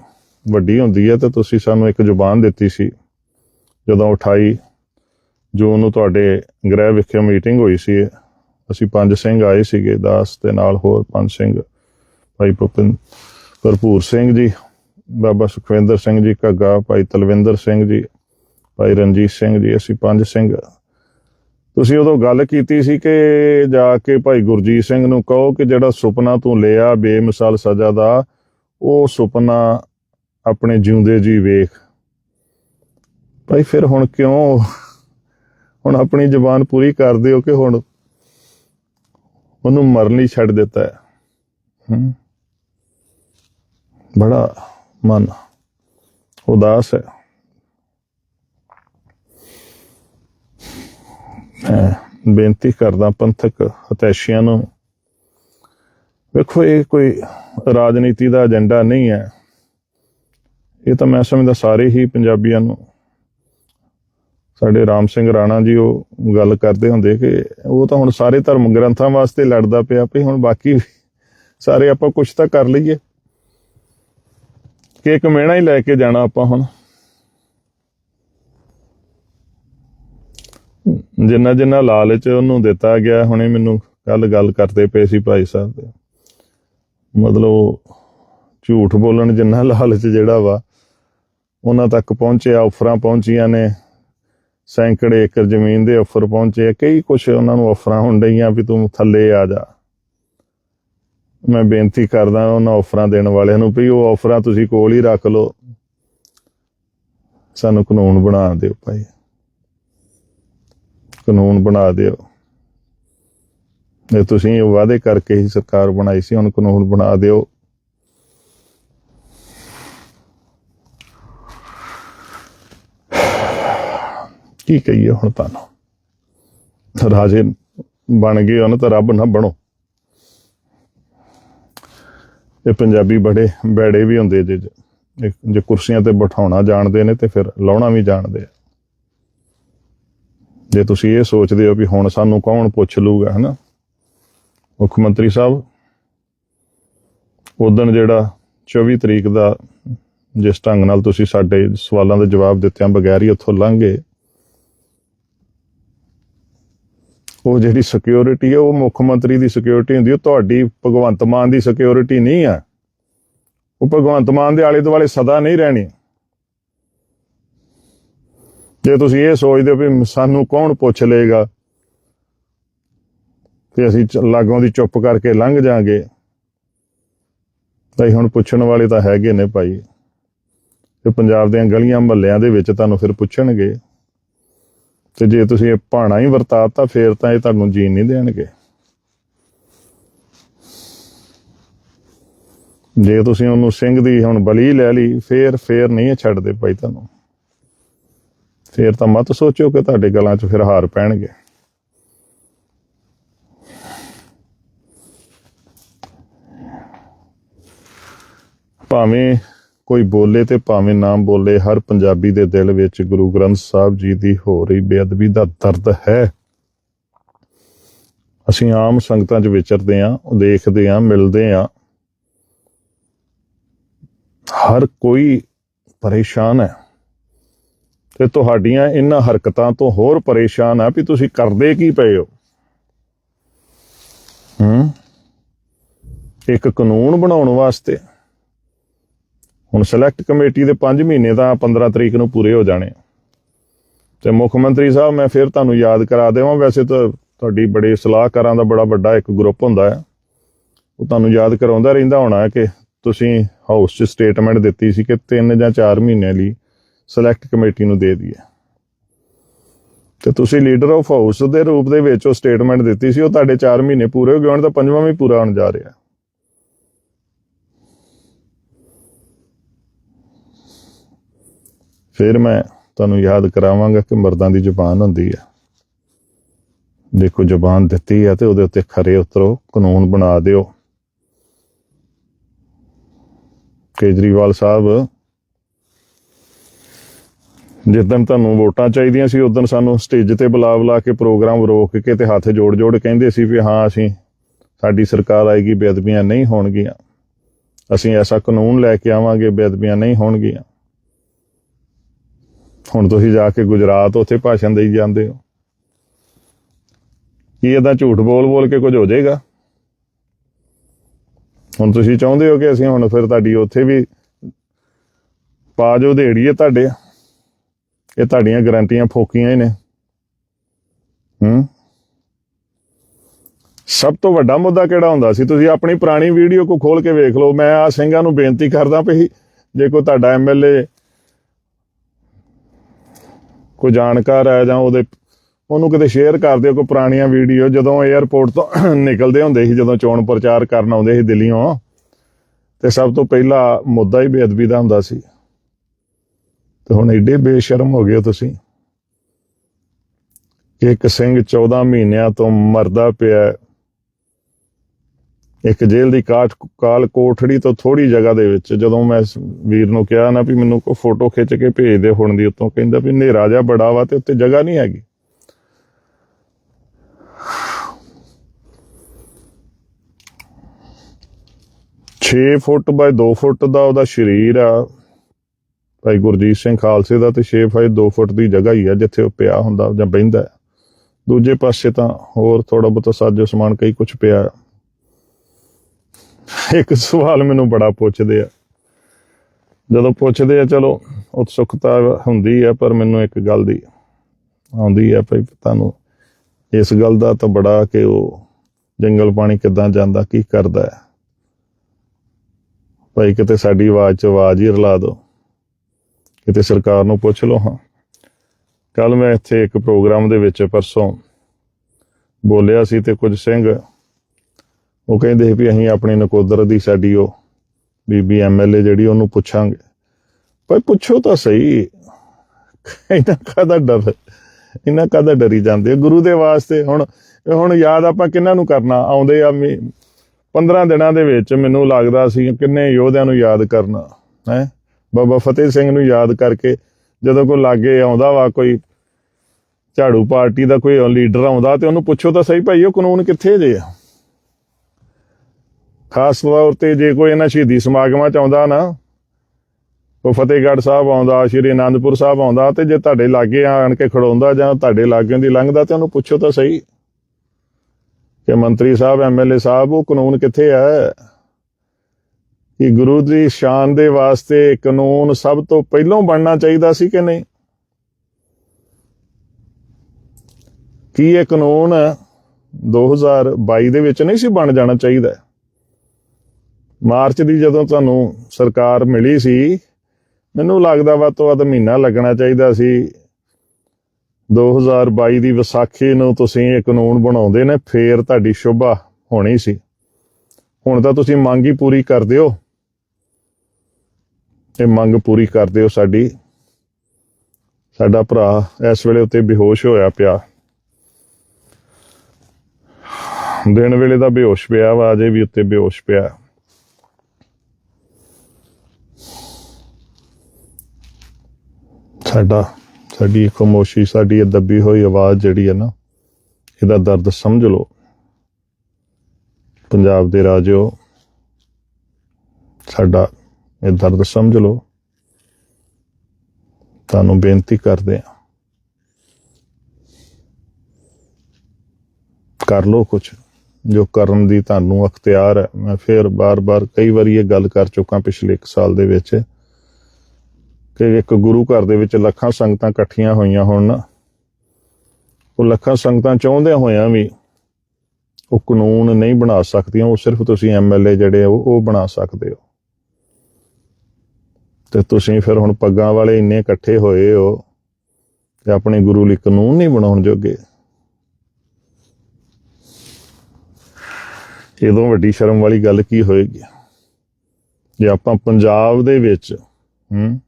ਵੱਡੀ ਹੁੰਦੀ ਹੈ ਤੇ ਤੁਸੀਂ ਸਾਨੂੰ ਇੱਕ ਜ਼ੁਬਾਨ ਦਿੱਤੀ ਸੀ, ਜਦੋਂ 28 ਜੂਨ ਨੂੰ ਤੁਹਾਡੇ ਗ੍ਰਹਿ ਵਿਖੇ ਮੀਟਿੰਗ ਹੋਈ ਸੀ। ਅਸੀਂ ਪੰਜ ਸਿੰਘ ਆਏ ਸੀਗੇ, ਦਾਸ ਦੇ ਨਾਲ ਹੋਰ ਪੰਜ ਸਿੰਘ, ਭਾਈ ਭੁਪਿੰ ਭਰਪੂਰ ਸਿੰਘ ਜੀ, ਬਾਬਾ ਸੁਖਵਿੰਦਰ ਸਿੰਘ ਜੀ, ਘੱਗਾ, ਭਾਈ ਤਲਵਿੰਦਰ ਸਿੰਘ ਜੀ, ਭਾਈ ਰਣਜੀਤ ਸਿੰਘ ਜੀ, ਅਸੀਂ ਪੰਜ ਸਿੰਘ ਤੁਸੀਂ ਉਦੋਂ ਗੱਲ ਕੀਤੀ ਸੀ ਕਿ ਜਾ ਕੇ ਭਾਈ ਗੁਰਜੀਤ ਸਿੰਘ ਨੂੰ ਕਹੋ ਕਿ ਜਿਹੜਾ ਸੁਪਨਾ ਤੂੰ ਲਿਆ ਬੇਮਿਸਾਲ ਸਜ਼ਾ ਦਾ, ਉਹ ਸੁਪਨਾ ਆਪਣੇ ਜਿਉਂਦੇ ਜੀ ਵੇਖ। ਭਾਈ ਫਿਰ ਹੁਣ ਕਿਉਂ? ਹੁਣ ਆਪਣੀ ਜ਼ੁਬਾਨ ਪੂਰੀ ਕਰਦੇ ਹੋ ਕਿ ਹੁਣ ਉਹਨੂੰ ਮਰਨ ਲਈ ਛੱਡ ਦਿੱਤਾ ਹੈ। ਹਮ? ਬੜਾ ਮਨ ਉਦਾਸ ਹੈ। ਬੇਨਤੀ ਕਰਦਾ ਪੰਥਕ ਹਤੈਸ਼ੀਆਂ ਨੂੰ। ਵੇਖੋ, ਇਹ ਕੋਈ ਰਾਜਨੀਤੀ ਦਾ ਏਜੰਡਾ ਨਹੀਂ ਹੈ। ਇਹ ਤਾਂ ਮੈਂ ਸਮਝਦਾ ਸਾਰੇ ਹੀ ਪੰਜਾਬੀਆਂ ਨੂੰ। ਸਾਡੇ ਰਾਮ ਸਿੰਘ ਰਾਣਾ ਜੀ ਉਹ ਗੱਲ ਕਰਦੇ ਹੁੰਦੇ ਕਿ ਉਹ ਤਾਂ ਹੁਣ ਸਾਰੇ ਧਰਮ ਗ੍ਰੰਥਾਂ ਵਾਸਤੇ ਲੜਦਾ ਪਿਆ ਵੀ ਹੁਣ ਬਾਕੀ ਸਾਰੇ ਆਪਾਂ ਕੁਝ ਤਾਂ ਕਰ ਲਈਏ। ਕਿ ਇੱਕ ਮੇਣਾ ਹੀ ਲੈ ਕੇ ਜਾਣਾ ਆਪਾਂ ਹੁਣ। ਜਿੰਨਾ ਜਿੰਨਾ ਲਾਲਚ ਉਹਨੂੰ ਦਿੱਤਾ ਗਿਆ, ਹੁਣੇ ਮੈਨੂੰ ਕੱਲ ਗੱਲ ਕਰਦੇ ਪਏ ਸੀ ਭਾਈ ਸਾਹਿਬ ਦੇ। ਮਤਲਬ ਝੂਠ ਬੋਲਣ ਜਿੰਨਾ [LAUGHS] ਲਾਲਚ ਜਿਹੜਾ ਵਾ, ਉਹਨਾਂ ਤੱਕ ਪਹੁੰਚਿਆ ਆਫਰਾਂ ਪਹੁੰਚੀਆਂ ਨੇ। ਸੈਂਕੜੇ ਏਕੜ ਜ਼ਮੀਨ ਦੇ ਆਫਰ ਪਹੁੰਚੇ। ਕਈ ਕੁਝ ਉਹਨਾਂ ਨੂੰ ਆਫਰਾਂ ਹੋਣ ਡਈਆਂ ਵੀ ਤੂੰ ਥੱਲੇ ਆ ਜਾ। ਮੈਂ ਬੇਨਤੀ ਕਰਦਾ ਉਹਨਾਂ ਆਫਰਾਂ ਦੇਣ ਵਾਲਿਆਂ ਨੂੰ ਵੀ ਉਹ ਆਫਰਾਂ ਤੁਸੀਂ ਕੋਲ ਹੀ ਰੱਖ ਲਓ। ਸਾਨੂੰ ਕਾਨੂੰਨ ਬਣਾ ਦਿਓ ਭਾਈ। ਕਾਨੂੰਨ ਬਣਾ ਦਿਓ। ਇਹ ਤੁਸੀਂ ਇਹ ਵਾਅਦੇ ਕਰਕੇ ਹੀ ਸਰਕਾਰ ਬਣਾਈ ਸੀ ਹੁਣ ਕਾਨੂੰਨ ਬਣਾ ਦਿਓ। ਕੀ ਕਹੀਏ ਹੁਣ ਤੁਹਾਨੂੰ? ਰਾਜੇ ਬਣ ਗਏ ਹੋ ਤਾਂ ਰੱਬ ਨਾ ਬਣੋ। ਇਹ ਪੰਜਾਬੀ ਬੜੇ ਬੈੜੇ ਵੀ ਹੁੰਦੇ ਜੇ- ਜੇ ਕੁਰਸੀਆਂ ਤੇ ਬਿਠਾਉਣਾ ਜਾਣਦੇ ਨੇ ਤੇ ਫਿਰ ਲਾਉਣਾ ਵੀ ਜਾਣਦੇ ਆ। ਜੇ ਤੁਸੀਂ ਇਹ ਸੋਚਦੇ ਹੋ ਵੀ ਹੁਣ ਸਾਨੂੰ ਕੌਣ ਪੁੱਛ ਲੂਗਾ, ਹਨਾ? ਮੁੱਖ ਮੰਤਰੀ ਸਾਹਿਬ ਉਦੋਂ ਜਿਹੜਾ 24 ਤਰੀਕ ਦਾ ਜਿਸ ਢੰਗ ਨਾਲ ਤੁਸੀਂ ਸਾਡੇ ਸਵਾਲਾਂ ਦੇ ਜਵਾਬ ਦਿੱਤਿਆਂ ਬਗੈਰ ਹੀ ਉੱਥੋਂ ਲੰਘ ਗਏ ਉਹ ਜਿਹੜੀ ਸਿਕਿਉਰਿਟੀ ਹੈ, ਉਹ ਮੁੱਖ ਮੰਤਰੀ ਦੀ ਸਿਕਿਉਰਿਟੀ ਹੁੰਦੀ ਹੈ ਤੁਹਾਡੀ ਭਗਵੰਤ ਮਾਨ ਦੀ ਸਿਕਿਉਰਿਟੀ ਨਹੀਂ ਹੈ ਉਹ ਭਗਵੰਤ ਮਾਨ ਦੇ ਆਲੇ ਦੁਆਲੇ ਸਦਾ ਨਹੀਂ ਰਹਿਣੀ। ਜੇ ਤੁਸੀਂ ਇਹ ਸੋਚਦੇ ਹੋ ਵੀ ਸਾਨੂੰ ਕੌਣ ਪੁੱਛ ਲਏਗਾ? ਤੇ ਅਸੀਂ ਚ- ਲਾਗੋਂ ਦੀ ਚੁੱਪ ਕਰਕੇ ਲੰਘ ਜਾਾਂਗੇ। ਤਾਂ ਇਹ ਹੁਣ ਪੁੱਛਣ ਵਾਲੇ ਤਾਂ ਹੈਗੇ ਨੇ ਭਾਈ। ਤੇ ਪੰਜਾਬ ਦੀਆਂ ਗਲੀਆਂ ਮਹੱਲਿਆਂ ਦੇ ਵਿੱਚ ਤੁਹਾਨੂੰ ਫਿਰ ਪੁੱਛਣਗੇ। ਤੇ ਜੇ ਤੁਸੀਂ ਇਹ ਭਾਣਾ ਹੀ ਵਰਤਾਤਾ ਫੇਰ ਤਾਂ ਇਹ ਤੁਹਾਨੂੰ ਜੀਣ ਨਹੀਂ ਦੇਣਗੇ। ਜੇ ਤੁਸੀਂ ਉਹਨੂੰ ਸਿੰਘ ਦੀ ਹੁਣ ਬਲੀ ਲੈ ਲਈ, ਫੇਰ ਫੇਰ ਨਹੀਂ ਛੱਡਦੇ ਭਾਈ ਤੁਹਾਨੂੰ। ਫੇਰ ਤਾਂ ਮਤ ਸੋਚਿਓ ਕਿ ਤੁਹਾਡੇ ਗਲਾਂ 'ਚ ਫਿਰ ਹਾਰ ਪੈਣਗੇ। ਭਾਵੇਂ ਕੋਈ ਬੋਲੇ ਤੇ ਭਾਵੇਂ ਨਾ ਬੋਲੇ, ਹਰ ਪੰਜਾਬੀ ਦੇ ਦਿਲ ਵਿੱਚ ਗੁਰੂ ਗ੍ਰੰਥ ਸਾਹਿਬ ਜੀ ਦੀ ਹੋ ਰਹੀ ਬੇਅਦਬੀ ਦਾ ਦਰਦ ਹੈ। ਅਸੀਂ ਆਮ ਸੰਗਤਾਂ 'ਚ ਵਿਚਰਦੇ ਆਂ, ਦੇਖਦੇ ਆਂ, ਮਿਲਦੇ ਆਂ। ਹਰ ਕੋਈ ਪਰੇਸ਼ਾਨ ਹੈ। ਤੇ ਤੁਹਾਡੀਆਂ ਇਹਨਾਂ ਹਰਕਤਾਂ ਤੋਂ ਹੋਰ ਪਰੇਸ਼ਾਨ ਆ ਵੀ ਤੁਸੀਂ ਕਰਦੇ ਕੀ ਪਏ ਹੋ? ਹੂੰ? ਇੱਕ ਕਾਨੂੰਨ ਬਣਾਉਣ ਵਾਸਤੇ। ਹੁਣ ਸਿਲੈਕਟ ਕਮੇਟੀ ਦੇ 5 ਮਹੀਨੇ ਤਾਂ 15 ਤਰੀਕ ਨੂੰ ਪੂਰੇ ਹੋ ਜਾਣੇ ਤੇ ਮੁੱਖ ਮੰਤਰੀ ਸਾਹਿਬ, ਮੈਂ ਫਿਰ ਤੁਹਾਨੂੰ ਯਾਦ ਕਰਾ ਦੇਵਾਂ। ਵੈਸੇ ਤਾਂ ਤੁਹਾਡੀ ਬੜੇ ਸਲਾਹਕਾਰਾਂ ਦਾ ਬੜਾ ਵੱਡਾ ਇੱਕ ਗਰੁੱਪ ਹੁੰਦਾ ਹੈ। ਉਹ ਤੁਹਾਨੂੰ ਯਾਦ ਕਰਾਉਂਦਾ ਰਹਿੰਦਾ ਹੋਣਾ ਕਿ ਤੁਸੀਂ ਹਾਊਸ 'ਚ ਸਟੇਟਮੈਂਟ ਦਿੱਤੀ ਸੀ ਕਿ 3 ਜਾਂ 4 ਮਹੀਨੇ ਲਈ ਸਿਲੈਕਟ ਕਮੇਟੀ ਨੂੰ ਦੇ ਦਈਏ। ਤੇ ਤੁਸੀਂ ਲੀਡਰ ਆਫ ਹਾਊਸ ਦੇ ਰੂਪ ਦੇ ਵਿੱਚ ਉਹ ਸਟੇਟਮੈਂਟ ਦਿੱਤੀ ਸੀ, ਉਹ ਤੁਹਾਡੇ 4 ਮਹੀਨੇ ਪੂਰੇ ਹੋ ਗਏ, ਹੁਣ ਤਾਂ ਪੰਜਵਾਂ ਵੀ ਪੂਰਾ ਹੋਣ ਜਾ ਰਿਹਾ। ਫਿਰ ਮੈਂ ਤੁਹਾਨੂੰ ਯਾਦ ਕਰਾਵਾਂਗਾ ਕਿ ਮਰਦਾਂ ਦੀ ਜ਼ੁਬਾਨ ਹੁੰਦੀ ਹੈ ਦੇਖੋ, ਜ਼ੁਬਾਨ ਦਿੱਤੀ ਹੈ ਤੇ ਉਹਦੇ ਉੱਤੇ ਖਰੇ ਉਤਰੋ, ਕਾਨੂੰਨ ਬਣਾ ਦਿਓ। ਕੇਜਰੀਵਾਲ ਸਾਹਿਬ ਜਿੱਦਣ ਤੁਹਾਨੂੰ ਵੋਟਾਂ ਚਾਹੀਦੀਆਂ ਸੀ ਉਦੋਂ ਸਾਨੂੰ ਸਟੇਜ ਤੇ ਬੁਲਾ ਬੁਲਾ ਕੇ ਪ੍ਰੋਗਰਾਮ ਰੋਕ ਕੇ ਤੇ ਹੱਥ ਜੋੜ ਜੋੜ ਕਹਿੰਦੇ ਸੀ ਵੀ ਹਾਂ, ਅਸੀਂ ਸਾਡੀ ਸਰਕਾਰ ਆਏਗੀ, ਬੇਅਦਬੀਆਂ ਨਹੀਂ ਹੋਣਗੀਆਂ। ਅਸੀਂ ਐਸਾ ਕਾਨੂੰਨ ਲੈ ਕੇ ਆਵਾਂਗੇ, ਬੇਅਦਬੀਆਂ ਨਹੀਂ ਹੋਣਗੀਆਂ। ਹੁਣ ਤੁਸੀਂ ਜਾ ਕੇ ਗੁਜਰਾਤ ਉੱਥੇ ਭਾਸ਼ਣ ਦੇਈ ਜਾਂਦੇ ਹੋ। ਕੀ ਇਹਦਾ ਝੂਠ ਬੋਲ ਬੋਲ ਕੇ ਕੁਝ ਹੋ ਜਾਏਗਾ? ਹੁਣ ਤੁਸੀਂ ਚਾਹੁੰਦੇ ਹੋ ਕਿ ਅਸੀਂ ਹੁਣ ਫਿਰ ਤੁਹਾਡੀ ਉੱਥੇ ਵੀ ਪਾ ਜੋ ਦੇੜੀਏ ਤੁਹਾਡੇ। ਇਹ ਤੁਹਾਡੀਆਂ ਗਰੰਟੀਆਂ ਫੋਕੀਆਂ ਹੀ ਨੇ। ਹੂੰ? ਸਭ ਤੋਂ ਵੱਡਾ ਮੁੱਦਾ ਕਿਹੜਾ ਹੁੰਦਾ ਸੀ? ਤੁਸੀਂ ਆਪਣੀ ਪੁਰਾਣੀ ਵੀਡੀਓ ਕੋ ਖੋਲ ਕੇ ਵੇਖ ਲਓ। ਮੈਂ ਆ ਸਿੰਘਾਂ ਨੂੰ ਬੇਨਤੀ ਕਰਦਾ ਵੀ ਜੇ ਕੋਈ ਤੁਹਾਡਾ ਐਮਐਲਏ ਕੋਈ ਜਾਣਕਾਰ ਹੈ ਜਾਂ ਉਹਦੇ ਉਹਨੂੰ ਕਿਤੇ ਸ਼ੇਅਰ ਕਰ ਦਿਓ ਕੋਈ ਪੁਰਾਣੀਆਂ ਵੀਡੀਓ। ਜਦੋਂ 에ਅਰਪੋਰਟ ਤੋਂ [COUGHS] ਨਿਕਲਦੇ ਹੁੰਦੇ ਸੀ, ਜਦੋਂ ਚੋਣ ਪ੍ਰਚਾਰ ਕਰਨ ਆਉਂਦੇ ਸੀ ਦਿੱਲੀੋਂ ਤੇ ਸਭ ਤੋਂ ਪਹਿਲਾ ਮੁੱਦਾ ਹੀ ਬੇਅਦਬੀ ਦਾ ਹੁੰਦਾ ਸੀ। ਤੇ ਹੁਣ ਐਡੇ ਬੇਸ਼ਰਮ ਹੋ ਗਏ ਹੋ ਤੁਸੀਂ। ਕਿ ਇੱਕ ਸਿੰਘ 14 ਮਹੀਨਿਆਂ ਤੋਂ ਮਰਦਾ ਪਿਆ ਇੱਕ ਜੇਲ੍ਹ ਦੀ ਕਾਟ ਕਾਲ ਕੋਠੜੀ ਤੋਂ ਥੋੜੀ ਜਗ੍ਹਾ ਦੇ ਵਿੱਚ ਜਦੋਂ ਮੈਂ ਵੀਰ ਨੂੰ ਕਿਹਾ ਨਾ ਵੀ ਮੈਨੂੰ ਕੋਈ ਫੋਟੋ ਖਿੱਚ ਕੇ ਭੇਜ ਦੇ ਹੁਣ ਦੀ ਉੱਤੋਂ, ਕਹਿੰਦਾ ਵੀ ਹਨੇਰਾ ਜਿਹਾ ਬੜਾ ਵਾ ਤੇ ਉੱਤੇ ਜਗ੍ਹਾ ਨਹੀਂ ਹੈਗੀ। ਛੇ ਫੁੱਟ ਬਾਏ 2 ਫੁੱਟ ਦਾ ਉਹਦਾ ਸਰੀਰ ਆ। ਭਾਈ ਗੁਰਜੀਤ ਸਿੰਘ ਖਾਲਸੇ ਦਾ ਤੇ 6 ਫੁੱਟ 2 ਫੁੱਟ ਦੀ ਜਗ੍ਹਾ ਹੀ ਆ, ਜਿੱਥੇ ਉਹ ਪਿਆ ਹੁੰਦਾ ਜਾਂ ਬਹਿੰਦਾ ਦੂਜੇ ਪਾਸੇ ਤਾਂ ਹੋਰ ਥੋੜਾ ਬਹੁਤਾ ਸਾਜੋ ਸਮਾਨ ਕਈ ਕੁਝ ਪਿਆ। ਇੱਕ ਸਵਾਲ ਮੈਨੂੰ ਬੜਾ ਪੁੱਛਦੇ ਆ। ਜਦੋਂ ਪੁੱਛਦੇ ਆ, ਚਲੋ, ਉਤਸੁਕਤਾ ਹੁੰਦੀ ਆ, ਪਰ ਮੈਨੂੰ ਇੱਕ ਗੱਲ ਦੀ ਆਉਂਦੀ ਆ ਭਾਈ, ਤੁਹਾਨੂੰ ਇਸ ਗੱਲ ਦਾ ਤਾਂ ਬੜਾ ਕਿ ਉਹ ਜੰਗਲ ਪਾਣੀ ਕਿੱਦਾਂ ਜਾਂਦਾ, ਕੀ ਕਰਦਾ ਹੈ। ਭਾਈ, ਕਿਤੇ ਸਾਡੀ ਆਵਾਜ਼ 'ਚ ਆਵਾਜ਼ ਹੀ ਰਲਾ ਦਿਓ। ਕਿਤੇ ਸਰਕਾਰ ਨੂੰ ਪੁੱਛ ਲਓ, ਹਾਂ। ਕੱਲ ਮੈਂ ਇੱਥੇ ਇੱਕ ਪ੍ਰੋਗਰਾਮ ਦੇ ਵਿੱਚ ਪਰਸੋਂ ਬੋਲਿਆ ਸੀ ਤੇ ਕੁਝ ਸਿੰਘ ਉਹ ਕਹਿੰਦੇ ਸੀ ਵੀ ਅਸੀਂ ਆਪਣੀ ਨਕੋਦਰ ਦੀ ਸਾਡੀ ਉਹ ਬੀਬੀ ਐਮਐਲਏ ਜਿਹੜੀ ਉਹਨੂੰ ਪੁੱਛਾਂਗੇ। ਭਾਈ ਪੁੱਛੋ ਤਾਂ ਸਹੀ। ਇਹਨਾਂ ਕਾਹਦਾ ਡਰ? ਇਹਨਾਂ ਕਦਾ ਡਰੀ ਜਾਂਦੇ? ਗੁਰੂ ਦੇ ਵਾਸਤੇ ਹੁਣ ਹੁਣ ਯਾਦ ਆਪਾਂ ਕਿੰਨਾਂ ਨੂੰ ਕਰਨਾ? ਆਉਂਦੇ ਆ 15 ਦਿਨਾਂ ਦੇ ਵਿੱਚ ਮੈਨੂੰ ਲੱਗਦਾ ਸੀ ਕਿੰਨੇ ਯੋਧਿਆਂ ਨੂੰ ਯਾਦ ਕਰਨਾ, ਹੈ? ਬਾਬਾ ਫਤਿਹ ਸਿੰਘ ਨੂੰ ਯਾਦ ਕਰਕੇ ਜਦੋਂ ਕੋਈ ਲਾਗੇ ਆਉਂਦਾ ਵਾ, ਕੋਈ ਝਾੜੂ ਪਾਰਟੀ ਦਾ ਕੋਈ ਲੀਡਰ ਆਉਂਦਾ ਤੇ ਉਹਨੂੰ ਪੁੱਛੋ ਤਾਂ ਸਹੀ ਭਾਈ, ਉਹ ਕਾਨੂੰਨ ਕਿੱਥੇ ਜੇ ਆ? ਖਾਸ ਤੌਰ ਤੇ ਜੇ ਕੋਈ ਇਹਨਾਂ ਸ਼ਹੀਦੀ ਸਮਾਗਮਾਂ ਚ ਆਉਂਦਾ ਨਾ, ਉਹ ਫਤਿਹਗੜ੍ਹ ਸਾਹਿਬ ਆਉਂਦਾ, ਸ਼੍ਰੀ ਅਨੰਦਪੁਰ ਸਾਹਿਬ ਆਉਂਦਾ ਤੇ ਜੇ ਤੁਹਾਡੇ ਲਾਗੇ ਆਣ ਕੇ ਖੜੋਂਦਾ ਜਾਂ ਤੁਹਾਡੇ ਲਾਗੇ ਦੀ ਲੰਘਦਾ ਤੇ ਉਹਨੂੰ ਪੁੱਛੋ ਤਾਂ ਸਹੀ। ਕਿ ਮੰਤਰੀ ਸਾਹਿਬ ਐਮਐਲਏ ਸਾਹਿਬ, ਉਹ ਕਾਨੂੰਨ ਕਿੱਥੇ ਹੈ ਕਿ ਗੁਰੂ ਦੀ ਸ਼ਾਨ ਦੇ ਵਾਸਤੇ ਕਾਨੂੰਨ ਸਭ ਤੋਂ ਪਹਿਲਾਂ ਬਣਨਾ ਚਾਹੀਦਾ ਸੀ ਕਿ ਨਹੀਂ? ਕੀ ਇਹ ਕਾਨੂੰਨ 2022 ਦੇ ਵਿੱਚ ਨਹੀਂ ਸੀ ਬਣ ਜਾਣਾ ਚਾਹੀਦਾ? ਮਾਰਚ ਦੀ ਜਦੋਂ ਤੁਹਾਨੂੰ ਸਰਕਾਰ ਮਿਲੀ ਸੀ, ਮੈਨੂੰ ਲੱਗਦਾ ਵਾ ਤੋਂ ਵੱਧ ਮਹੀਨਾ ਲੱਗਣਾ ਚਾਹੀਦਾ ਸੀ। 2022 ਦੀ ਵਿਸਾਖੀ ਨੂੰ ਤੁਸੀਂ ਇਹ ਕਾਨੂੰਨ ਬਣਾਉਂਦੇ ਨੇ, ਫੇਰ ਤੁਹਾਡੀ ਸ਼ੋਭਾ ਹੋਣੀ ਸੀ। ਹੁਣ ਤਾਂ ਤੁਸੀਂ ਮੰਗ ਹੀ ਪੂਰੀ ਕਰ ਦਿਓ ਇਹ ਮੰਗ ਪੂਰੀ ਕਰ ਦਿਓ ਸਾਡੀ। ਸਾਡਾ ਭਰਾ ਇਸ ਵੇਲੇ ਉੱਤੇ ਬੇਹੋਸ਼ ਹੋਇਆ ਪਿਆ। ਦਿਨ ਵੇਲੇ ਦਾ ਬੇਹੋਸ਼ ਪਿਆ ਵਾ, ਅਜੇ ਵੀ ਉੱਤੇ ਬੇਹੋਸ਼ ਪਿਆ। ਸਾਡਾ, ਸਾਡੀ ਇਹ ਖਾਮੋਸ਼ੀ, ਸਾਡੀ ਇਹ ਦੱਬੀ ਹੋਈ ਆਵਾਜ਼ ਜਿਹੜੀ ਹੈ ਨਾ, ਇਹਦਾ ਦਰਦ ਸਮਝ ਲਓ। ਪੰਜਾਬ ਦੇ ਰਾਜਿਓ, ਸਾਡਾ ਇਹ ਦਰਦ ਸਮਝ ਲਓ। ਤੁਹਾਨੂੰ ਬੇਨਤੀ ਕਰਦੇ ਆ ਕਰ ਲਓ ਕੁਝ ਜੋ ਕਰਨ ਦੀ ਤੁਹਾਨੂੰ ਅਖਤਿਆਰ ਹੈ, ਮੈਂ ਫੇਰ ਬਾਰ-ਬਾਰ ਕਈ ਵਾਰੀ ਇਹ ਗੱਲ ਕਰ ਚੁੱਕਾ ਪਿਛਲੇ 1 ਸਾਲ ਦੇ ਵਿੱਚ ਕਿ ਇੱਕ ਗੁਰੂ ਘਰ ਦੇ ਵਿੱਚ ਲੱਖਾਂ ਸੰਗਤਾਂ ਇਕੱਠੀਆਂ ਹੋਈਆਂ ਹੋਣ ਉਹ ਲੱਖਾਂ ਸੰਗਤਾਂ ਚਾਹੁੰਦਿਆਂ ਹੋਇਆਂ ਵੀ ਉਹ ਕਾਨੂੰਨ ਨਹੀਂ ਬਣਾ ਸਕਦੀਆਂ, ਉਹ ਸਿਰਫ ਤੁਸੀਂ ਐਮਐਲਏ ਜਿਹੜੇ ਆ, ਉਹ ਉਹ ਬਣਾ ਸਕਦੇ ਹੋ। ਤੇ ਤੁਸੀਂ ਫਿਰ ਹੁਣ ਪੱਗਾਂ ਵਾਲੇ ਇੰਨੇ ਇਕੱਠੇ ਹੋਏ ਹੋ ਤੇ ਆਪਣੇ ਗੁਰੂ ਲਈ ਕਾਨੂੰਨ ਨਹੀਂ ਬਣਾਉਣ ਜੋਗੇ। ਇਹਦੋਂ ਵੱਡੀ ਸ਼ਰਮ ਵਾਲੀ ਗੱਲ ਕੀ ਹੋਏਗੀ? ਜੇ ਆਪਾਂ ਪੰਜਾਬ ਦੇ ਵਿੱਚ, ਹੂੰ,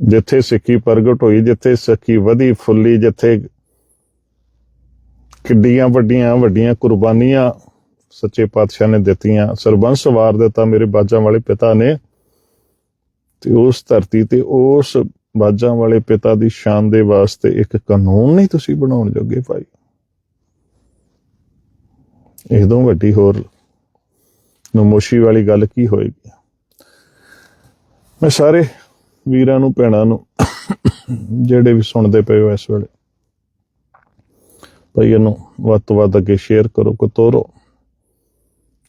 ਜਿੱਥੇ ਸਿੱਖੀ ਪ੍ਰਗਟ ਹੋਈ, ਜਿੱਥੇ ਸਿੱਖੀ ਵਧੀ ਫੁੱਲੀ, ਜਿੱਥੇ ਕਿੱਡੀਆਂ ਵੱਡੀਆਂ ਵੱਡੀਆਂ ਕੁਰਬਾਨੀਆਂ ਸੱਚੇ ਪਾਤਸ਼ਾਹ ਨੇ ਦਿੱਤੀਆਂ, ਸਰਬੰਸ ਵਾਰ ਦਿੱਤਾ ਮੇਰੇ ਬਾਜਾਂ ਵਾਲੇ ਪਿਤਾ ਨੇ ਤੇ ਉਸ ਧਰਤੀ ਤੇ ਉਸ ਬਾਜਾਂ ਵਾਲੇ ਪਿਤਾ ਦੀ ਸ਼ਾਨ ਦੇ ਵਾਸਤੇ ਇੱਕ ਕਾਨੂੰਨ ਨਹੀਂ ਤੁਸੀਂ ਬਣਾਉਣ ਜੋਗੇ ਭਾਈ। ਇਹਦੋਂ ਵੱਡੀ ਹੋਰ ਨਮੋਸ਼ੀ ਵਾਲੀ ਗੱਲ ਕੀ ਹੋਏਗੀ? ਮੈਂ ਸਾਰੇ ਵੀਰਾਂ ਨੂੰ, ਭੈਣਾਂ ਨੂੰ ਜਿਹੜੇ ਵੀ ਸੁਣਦੇ ਪਏ ਹੋ ਇਸ ਵੇਲੇ, ਭਾਈ ਇਹਨੂੰ ਵੱਧ ਤੋਂ ਵੱਧ ਅੱਗੇ ਸ਼ੇਅਰ ਕਰੋ, ਕੋ ਤੋਰੋ,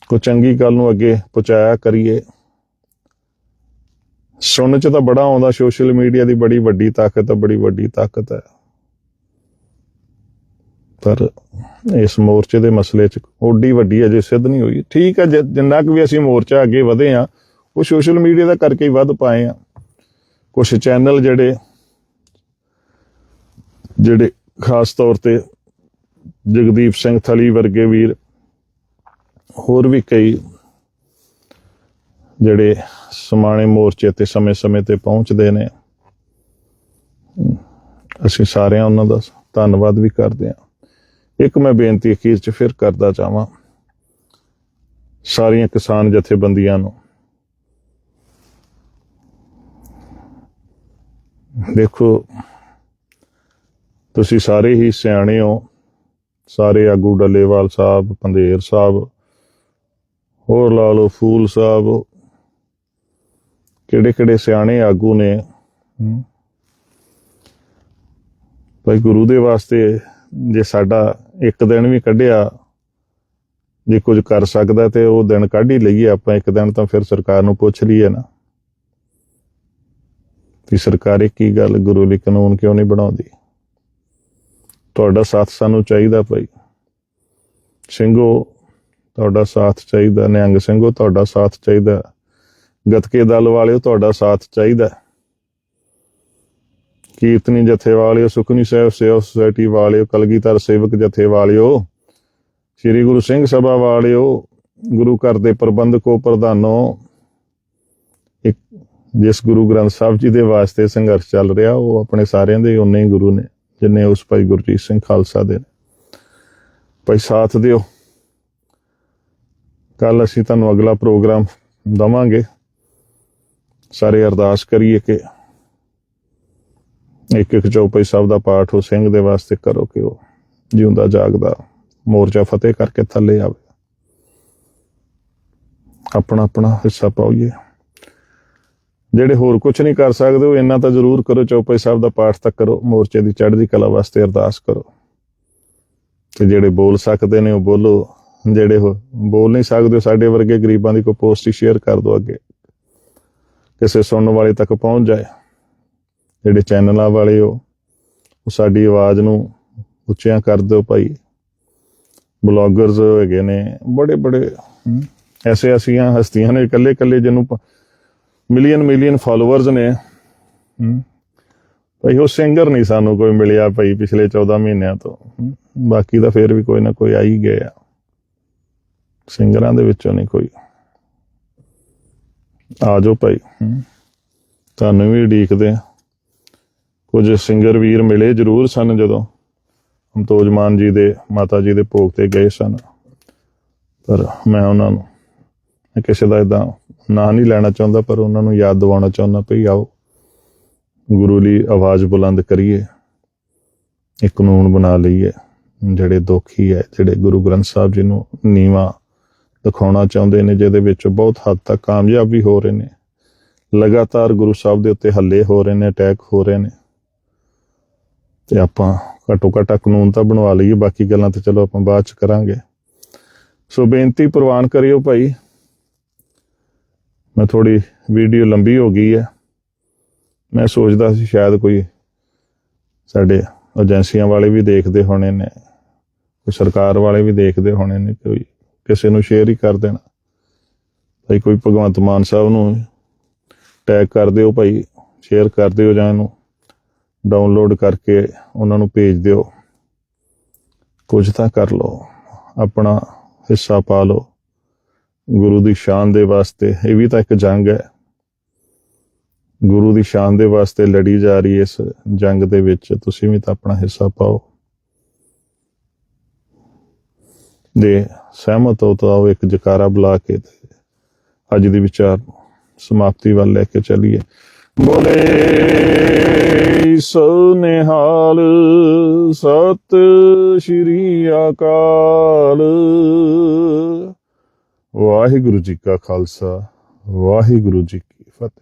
ਕੋ ਚੰਗੀ ਗੱਲ ਨੂੰ ਅੱਗੇ ਪਹੁੰਚਾਇਆ ਕਰੀਏ। ਸੁਣਨ ਚ ਤਾਂ ਬੜਾ ਆਉਂਦਾ ਸੋਸ਼ਲ ਮੀਡੀਆ ਦੀ ਬੜੀ ਵੱਡੀ ਤਾਕਤ ਹੈ ਬੜੀ ਵੱਡੀ ਤਾਕਤ ਹੈ ਪਰ ਇਸ ਮੋਰਚੇ ਦੇ ਮਸਲੇ 'ਚ ਓਡੀ ਵੱਡੀ ਅਜੇ ਸਿੱਧ ਨਹੀਂ ਹੋਈ। ਠੀਕ ਹੈ ਜਿੰਨਾ ਕੁ ਵੀ ਅਸੀਂ ਮੋਰਚਾ ਅੱਗੇ ਵਧੇ ਆ, ਉਹ ਸੋਸ਼ਲ ਮੀਡੀਆ ਦਾ ਕਰਕੇ ਹੀ ਵੱਧ ਪਾਏ ਆ। ਕੁਝ ਚੈਨਲ ਜਿਹੜੇ ਜਿਹੜੇ ਖਾਸ ਤੌਰ ਤੇ ਜਗਦੀਪ ਸਿੰਘ ਥਲੀ ਵਰਗੇ ਵੀਰ, ਹੋਰ ਵੀ ਕਈ ਜਿਹੜੇ ਸਮਾਣੇ ਮੋਰਚੇ ਤੇ ਸਮੇਂ-ਸਮੇਂ ਤੇ ਪਹੁੰਚਦੇ ਨੇ। ਅਸੀਂ ਸਾਰਿਆਂ ਉਹਨਾਂ ਦਾ ਧੰਨਵਾਦ ਵੀ ਕਰਦੇ ਹਾਂ। ਇੱਕ ਮੈਂ ਬੇਨਤੀ ਅਖੀਰ ਚ ਫਿਰ ਕਰਦਾ ਚਾਹਾਂ, ਸਾਰੀਆਂ ਕਿਸਾਨ ਜਥੇਬੰਦੀਆਂ ਨੂੰ। ਦੇਖੋ, ਤੁਸੀਂ ਸਾਰੇ ਹੀ ਸਿਆਣੇ ਹੋ। ਸਾਰੇ ਆਗੂ ਡੱਲੇਵਾਲ ਸਾਹਿਬ, ਪੰਧੇਰ ਸਾਹਿਬ, ਹੋਰ ਲਾ ਲਓ ਫੂਲ ਸਾਹਿਬ ਕਿਹੜੇ ਕਿਹੜੇ ਸਿਆਣੇ ਆਗੂ ਨੇ। ਭਾਈ ਗੁਰੂ ਦੇ ਵਾਸਤੇ ਜੇ ਸਾਡਾ ਇੱਕ ਦਿਨ ਵੀ ਕੱਢਿਆ, ਜੇ ਕੁਝ ਕਰ ਸਕਦਾ ਤੇ ਉਹ ਦਿਨ ਕੱਢ ਹੀ ਲਈਏ, ਆਪਾਂ ਇੱਕ ਦਿਨ ਤਾਂ ਫਿਰ ਸਰਕਾਰ ਨੂੰ ਪੁੱਛ ਲਈਏ ਨਾ। ਵੀ ਸਰਕਾਰ ਇਹ ਕੀ ਗੱਲ ਗੁਰੂ ਲਈ ਕਾਨੂੰਨ ਕਿਉਂ ਨਹੀਂ ਬਣਾਉਂਦੀ? ਤੁਹਾਡਾ ਸਾਥ ਸਾਨੂੰ ਚਾਹੀਦਾ ਭਾਈ। ਸਿੰਘੋ, ਤੁਹਾਡਾ ਸਾਥ ਚਾਹੀਦਾ। ਨਿਹੰਗ ਸਿੰਘੋ, ਤੁਹਾਡਾ ਸਾਥ ਚਾਹੀਦਾ। ਗਤਕੇ ਦਲ ਵਾਲਿਓ ਤੁਹਾਡਾ ਸਾਥ ਚਾਹੀਦਾ ਕੀਰਤਨੀ ਜਥੇ ਵਾਲਿਓ ਸੁਖਨੀ ਸਾਹਿਬ ਸੇਵਾ ਸੁਸਾਇਟੀ ਵਾਲਿਓ, ਕਲਗੀਧਰ ਸੇਵਕ ਜਥੇ ਵਾਲਿਓ ਸ੍ਰੀ ਗੁਰੂ ਸਿੰਘ ਸਭਾ ਵਾਲਿਓ, ਗੁਰੂ ਘਰ ਦੇ ਪ੍ਰਬੰਧਕੋ, ਪ੍ਰਧਾਨੋ, ਇੱਕ ਜਿਸ ਗੁਰੂ ਗ੍ਰੰਥ ਸਾਹਿਬ ਜੀ ਦੇ ਵਾਸਤੇ ਸੰਘਰਸ਼ ਚੱਲ ਰਿਹਾ, ਉਹ ਆਪਣੇ ਸਾਰਿਆਂ ਦੇ ਉਨੇ ਹੀ ਗੁਰੂ ਨੇ, ਜਿੰਨੇ ਉਸ ਭਾਈ ਗੁਰਜੀਤ ਸਿੰਘ ਖਾਲਸਾ ਦੇ ਨੇ। ਭਾਈ ਸਾਥ ਦਿਓ। ਕੱਲ ਅਸੀਂ ਤੁਹਾਨੂੰ ਅਗਲਾ ਪ੍ਰੋਗਰਾਮ ਦਵਾਂਗੇ। ਸਾਰੇ ਅਰਦਾਸ ਕਰੀਏ ਕਿ ਇੱਕ ਇੱਕ ਚੌਪਈ ਸਾਹਿਬ ਦਾ ਪਾਠ ਉਹ ਸਿੰਘ ਦੇ ਵਾਸਤੇ ਕਰੋ ਕਿ ਉਹ ਜਿਉਂਦਾ ਜਾਗਦਾ ਮੋਰਚਾ ਫਤਿਹ ਕਰਕੇ ਥੱਲੇ ਆਵੇ। ਆਪਣਾ ਆਪਣਾ ਹਿੱਸਾ ਪਾਈਏ। ਜਿਹੜੇ ਹੋਰ ਕੁਝ ਨਹੀਂ ਕਰ ਸਕਦੇ, ਉਹ ਇੰਨਾ ਤਾਂ ਜ਼ਰੂਰ ਕਰੋ ਚੌਪਈ ਸਾਹਿਬ ਦਾ ਪਾਠ ਤਾਂ ਕਰੋ, ਮੋਰਚੇ ਦੀ ਚੜ੍ਹਦੀ ਕਲਾ ਵਾਸਤੇ ਅਰਦਾਸ ਕਰੋ। ਤੇ ਜਿਹੜੇ ਬੋਲ ਸਕਦੇ ਨੇ ਉਹ ਬੋਲੋ, ਜਿਹੜੇ ਉਹ ਬੋਲ ਨਹੀਂ ਸਕਦੇ ਸਾਡੇ ਵਰਗੇ ਗਰੀਬਾਂ ਦੀ ਕੋਈ ਪੋਸਟ ਹੀ ਸ਼ੇਅਰ ਕਰ ਦਿਓ ਅੱਗੇ। ਕਿਸੇ ਸੁਣਨ ਵਾਲੇ ਤੱਕ ਪਹੁੰਚ ਜਾਏ, ਜਿਹੜੇ ਚੈਨਲਾਂ ਵਾਲੇ ਹੋ, ਉਹ ਸਾਡੀ ਆਵਾਜ਼ ਨੂੰ ਉੱਚਿਆਂ ਕਰ ਦਿਓ ਭਾਈ। ਬਲੌਗਰਸ ਹੈਗੇ ਨੇ, ਬੜੇ ਬੜੇ ਐਸੇ ਐਸੀਆਂ ਹਸਤੀਆਂ ਨੇ ਇਕੱਲੇ ਇਕੱਲੇ ਜਿਹਨੂੰ ਮਿਲੀਅਨ ਮਿਲੀਅਨ ਫਾਲੋਅਰਸ ਨੇ। ਭਾਈ ਉਹ ਸਿੰਗਰ ਨਹੀਂ ਸਾਨੂੰ ਕੋਈ ਮਿਲਿਆ ਭਾਈ ਪਿਛਲੇ 14 ਮਹੀਨਿਆਂ ਤੋਂ। ਬਾਕੀ ਤਾਂ ਫੇਰ ਵੀ ਕੋਈ ਨਾ ਕੋਈ ਆ ਹੀ ਗਿਆ। ਸਿੰਗਰਾਂ ਦੇ ਵਿੱਚੋਂ ਨਹੀਂ ਕੋਈ। ਆ ਜਾਓ ਭਾਈ। ਤੁਹਾਨੂੰ ਵੀ ਉਡੀਕਦੇ ਹਾਂ। ਕੁਝ ਸਿੰਗਰ ਵੀਰ ਮਿਲੇ ਜ਼ਰੂਰ ਸਨ ਜਦੋਂ। ਅਮਤੋਜ ਮਾਨ ਜੀ ਦੇ, ਮਾਤਾ ਜੀ ਦੇ ਭੋਗ ਤੇ ਗਏ ਸਨ। ਪਰ ਮੈਂ ਉਹਨਾਂ ਨੂੰ, ਮੈਂ ਕਿਸੇ ਦਾ ਇਦਾਂ ਨਾਂ ਨਹੀਂ ਲੈਣਾ ਚਾਹੁੰਦਾ, ਪਰ ਉਹਨਾਂ ਨੂੰ ਯਾਦ ਦਿਵਾਉਣਾ ਚਾਹੁੰਦਾ ਭਈ ਆਓ, ਗੁਰੂ ਲਈ ਆਵਾਜ਼ ਬੁਲੰਦ ਕਰੀਏ। ਇੱਕ ਕਾਨੂੰਨ ਬਣਾ ਲਈਏ। ਜਿਹੜੇ ਦੁਖੀ ਹੈ, ਜਿਹੜੇ ਗੁਰੂ ਗ੍ਰੰਥ ਸਾਹਿਬ ਜੀ ਨੂੰ ਨੀਵਾ ਦਿਖਾਉਣਾ ਚਾਹੁੰਦੇ ਨੇ, ਜਿਹਦੇ ਵਿੱਚ ਬਹੁਤ ਹੱਦ ਤੱਕ ਕਾਮਯਾਬ ਵੀ ਹੋ ਰਹੇ ਨੇ। ਲਗਾਤਾਰ ਗੁਰੂ ਸਾਹਿਬ ਦੇ ਉੱਤੇ ਹੱਲੇ ਹੋ ਰਹੇ ਨੇ, ਅਟੈਕ ਹੋ ਰਹੇ ਨੇ। ਤੇ ਆਪਾਂ ਘੱਟੋ ਘੱਟ ਕਾਨੂੰਨ ਤਾਂ ਬਣਵਾ ਲਈਏ, ਬਾਕੀ ਗੱਲਾਂ ਤੇ ਚਲੋ ਆਪਾਂ ਬਾਅਦ ਚ ਕਰਾਂਗੇ। ਸੋ ਬੇਨਤੀ ਪ੍ਰਵਾਨ ਕਰਿਓ ਭਾਈ। ਮੈਂ ਥੋੜੀ ਵੀਡੀਓ ਲੰਬੀ ਹੋ ਗਈ ਹੈ। ਮੈਂ ਸੋਚਦਾ ਸੀ ਸ਼ਾਇਦ ਕੋਈ ਸਾਡੇ ਏਜੰਸੀਆਂ ਵਾਲੇ ਵੀ ਦੇਖਦੇ ਹੋਣੇ ਨੇ, ਕੋਈ ਸਰਕਾਰ ਵਾਲੇ ਵੀ ਦੇਖਦੇ ਹੋਣੇ ਨੇ, ਕੋਈ ਕਿਸੇ ਨੂੰ ਸ਼ੇਅਰ ਹੀ ਕਰ ਦੇਣਾ। ਭਾਈ ਕੋਈ ਭਗਵੰਤ ਮਾਨ ਸਾਹਿਬ ਨੂੰ ਟੈਗ ਕਰ ਦਿਓ ਭਾਈ ਸ਼ੇਅਰ ਕਰ ਦਿਓ ਜਾਂ ਇਹਨੂੰ ਡਾਊਨਲੋਡ ਕਰਕੇ ਉਹਨਾਂ ਨੂੰ ਭੇਜ ਦਿਓ। ਕੁਝ ਤਾਂ ਕਰ ਲਓ, ਆਪਣਾ ਹਿੱਸਾ ਪਾ ਲਓ। ਗੁਰੂ ਦੀ ਸ਼ਾਨ ਦੇ ਵਾਸਤੇ, ਇਹ ਵੀ ਤਾਂ ਇੱਕ ਜੰਗ ਹੈ। ਗੁਰੂ ਦੀ ਸ਼ਾਨ ਦੇ ਵਾਸਤੇ ਲੜੀ ਜਾ ਰਹੀ ਇਸ ਜੰਗ ਦੇ ਵਿੱਚ, ਤੁਸੀਂ ਵੀ ਤਾਂ ਆਪਣਾ ਹਿੱਸਾ ਪਾਓ। ਦੇ ਸਹਿਮਤ ਹੋ ਤਾਂ ਉਹ ਇੱਕ ਜਕਾਰਾ ਬੁਲਾ ਕੇ ਅੱਜ ਦੇ ਵਿਚਾਰ ਨੂੰ ਸਮਾਪਤੀ ਵੱਲ ਲੈ ਕੇ ਚੱਲੀਏ। ਬੋਲੇ ਸੋ ਨਿਹਾਲ, ਸਤ ਸ਼੍ਰੀ ਅਕਾਲ। ਵਾਹਿਗੁਰੂ ਜੀ ਕਾ ਖਾਲਸਾ, ਵਾਹਿਗੁਰੂ ਜੀ ਕੀ ਫਤਿਹ।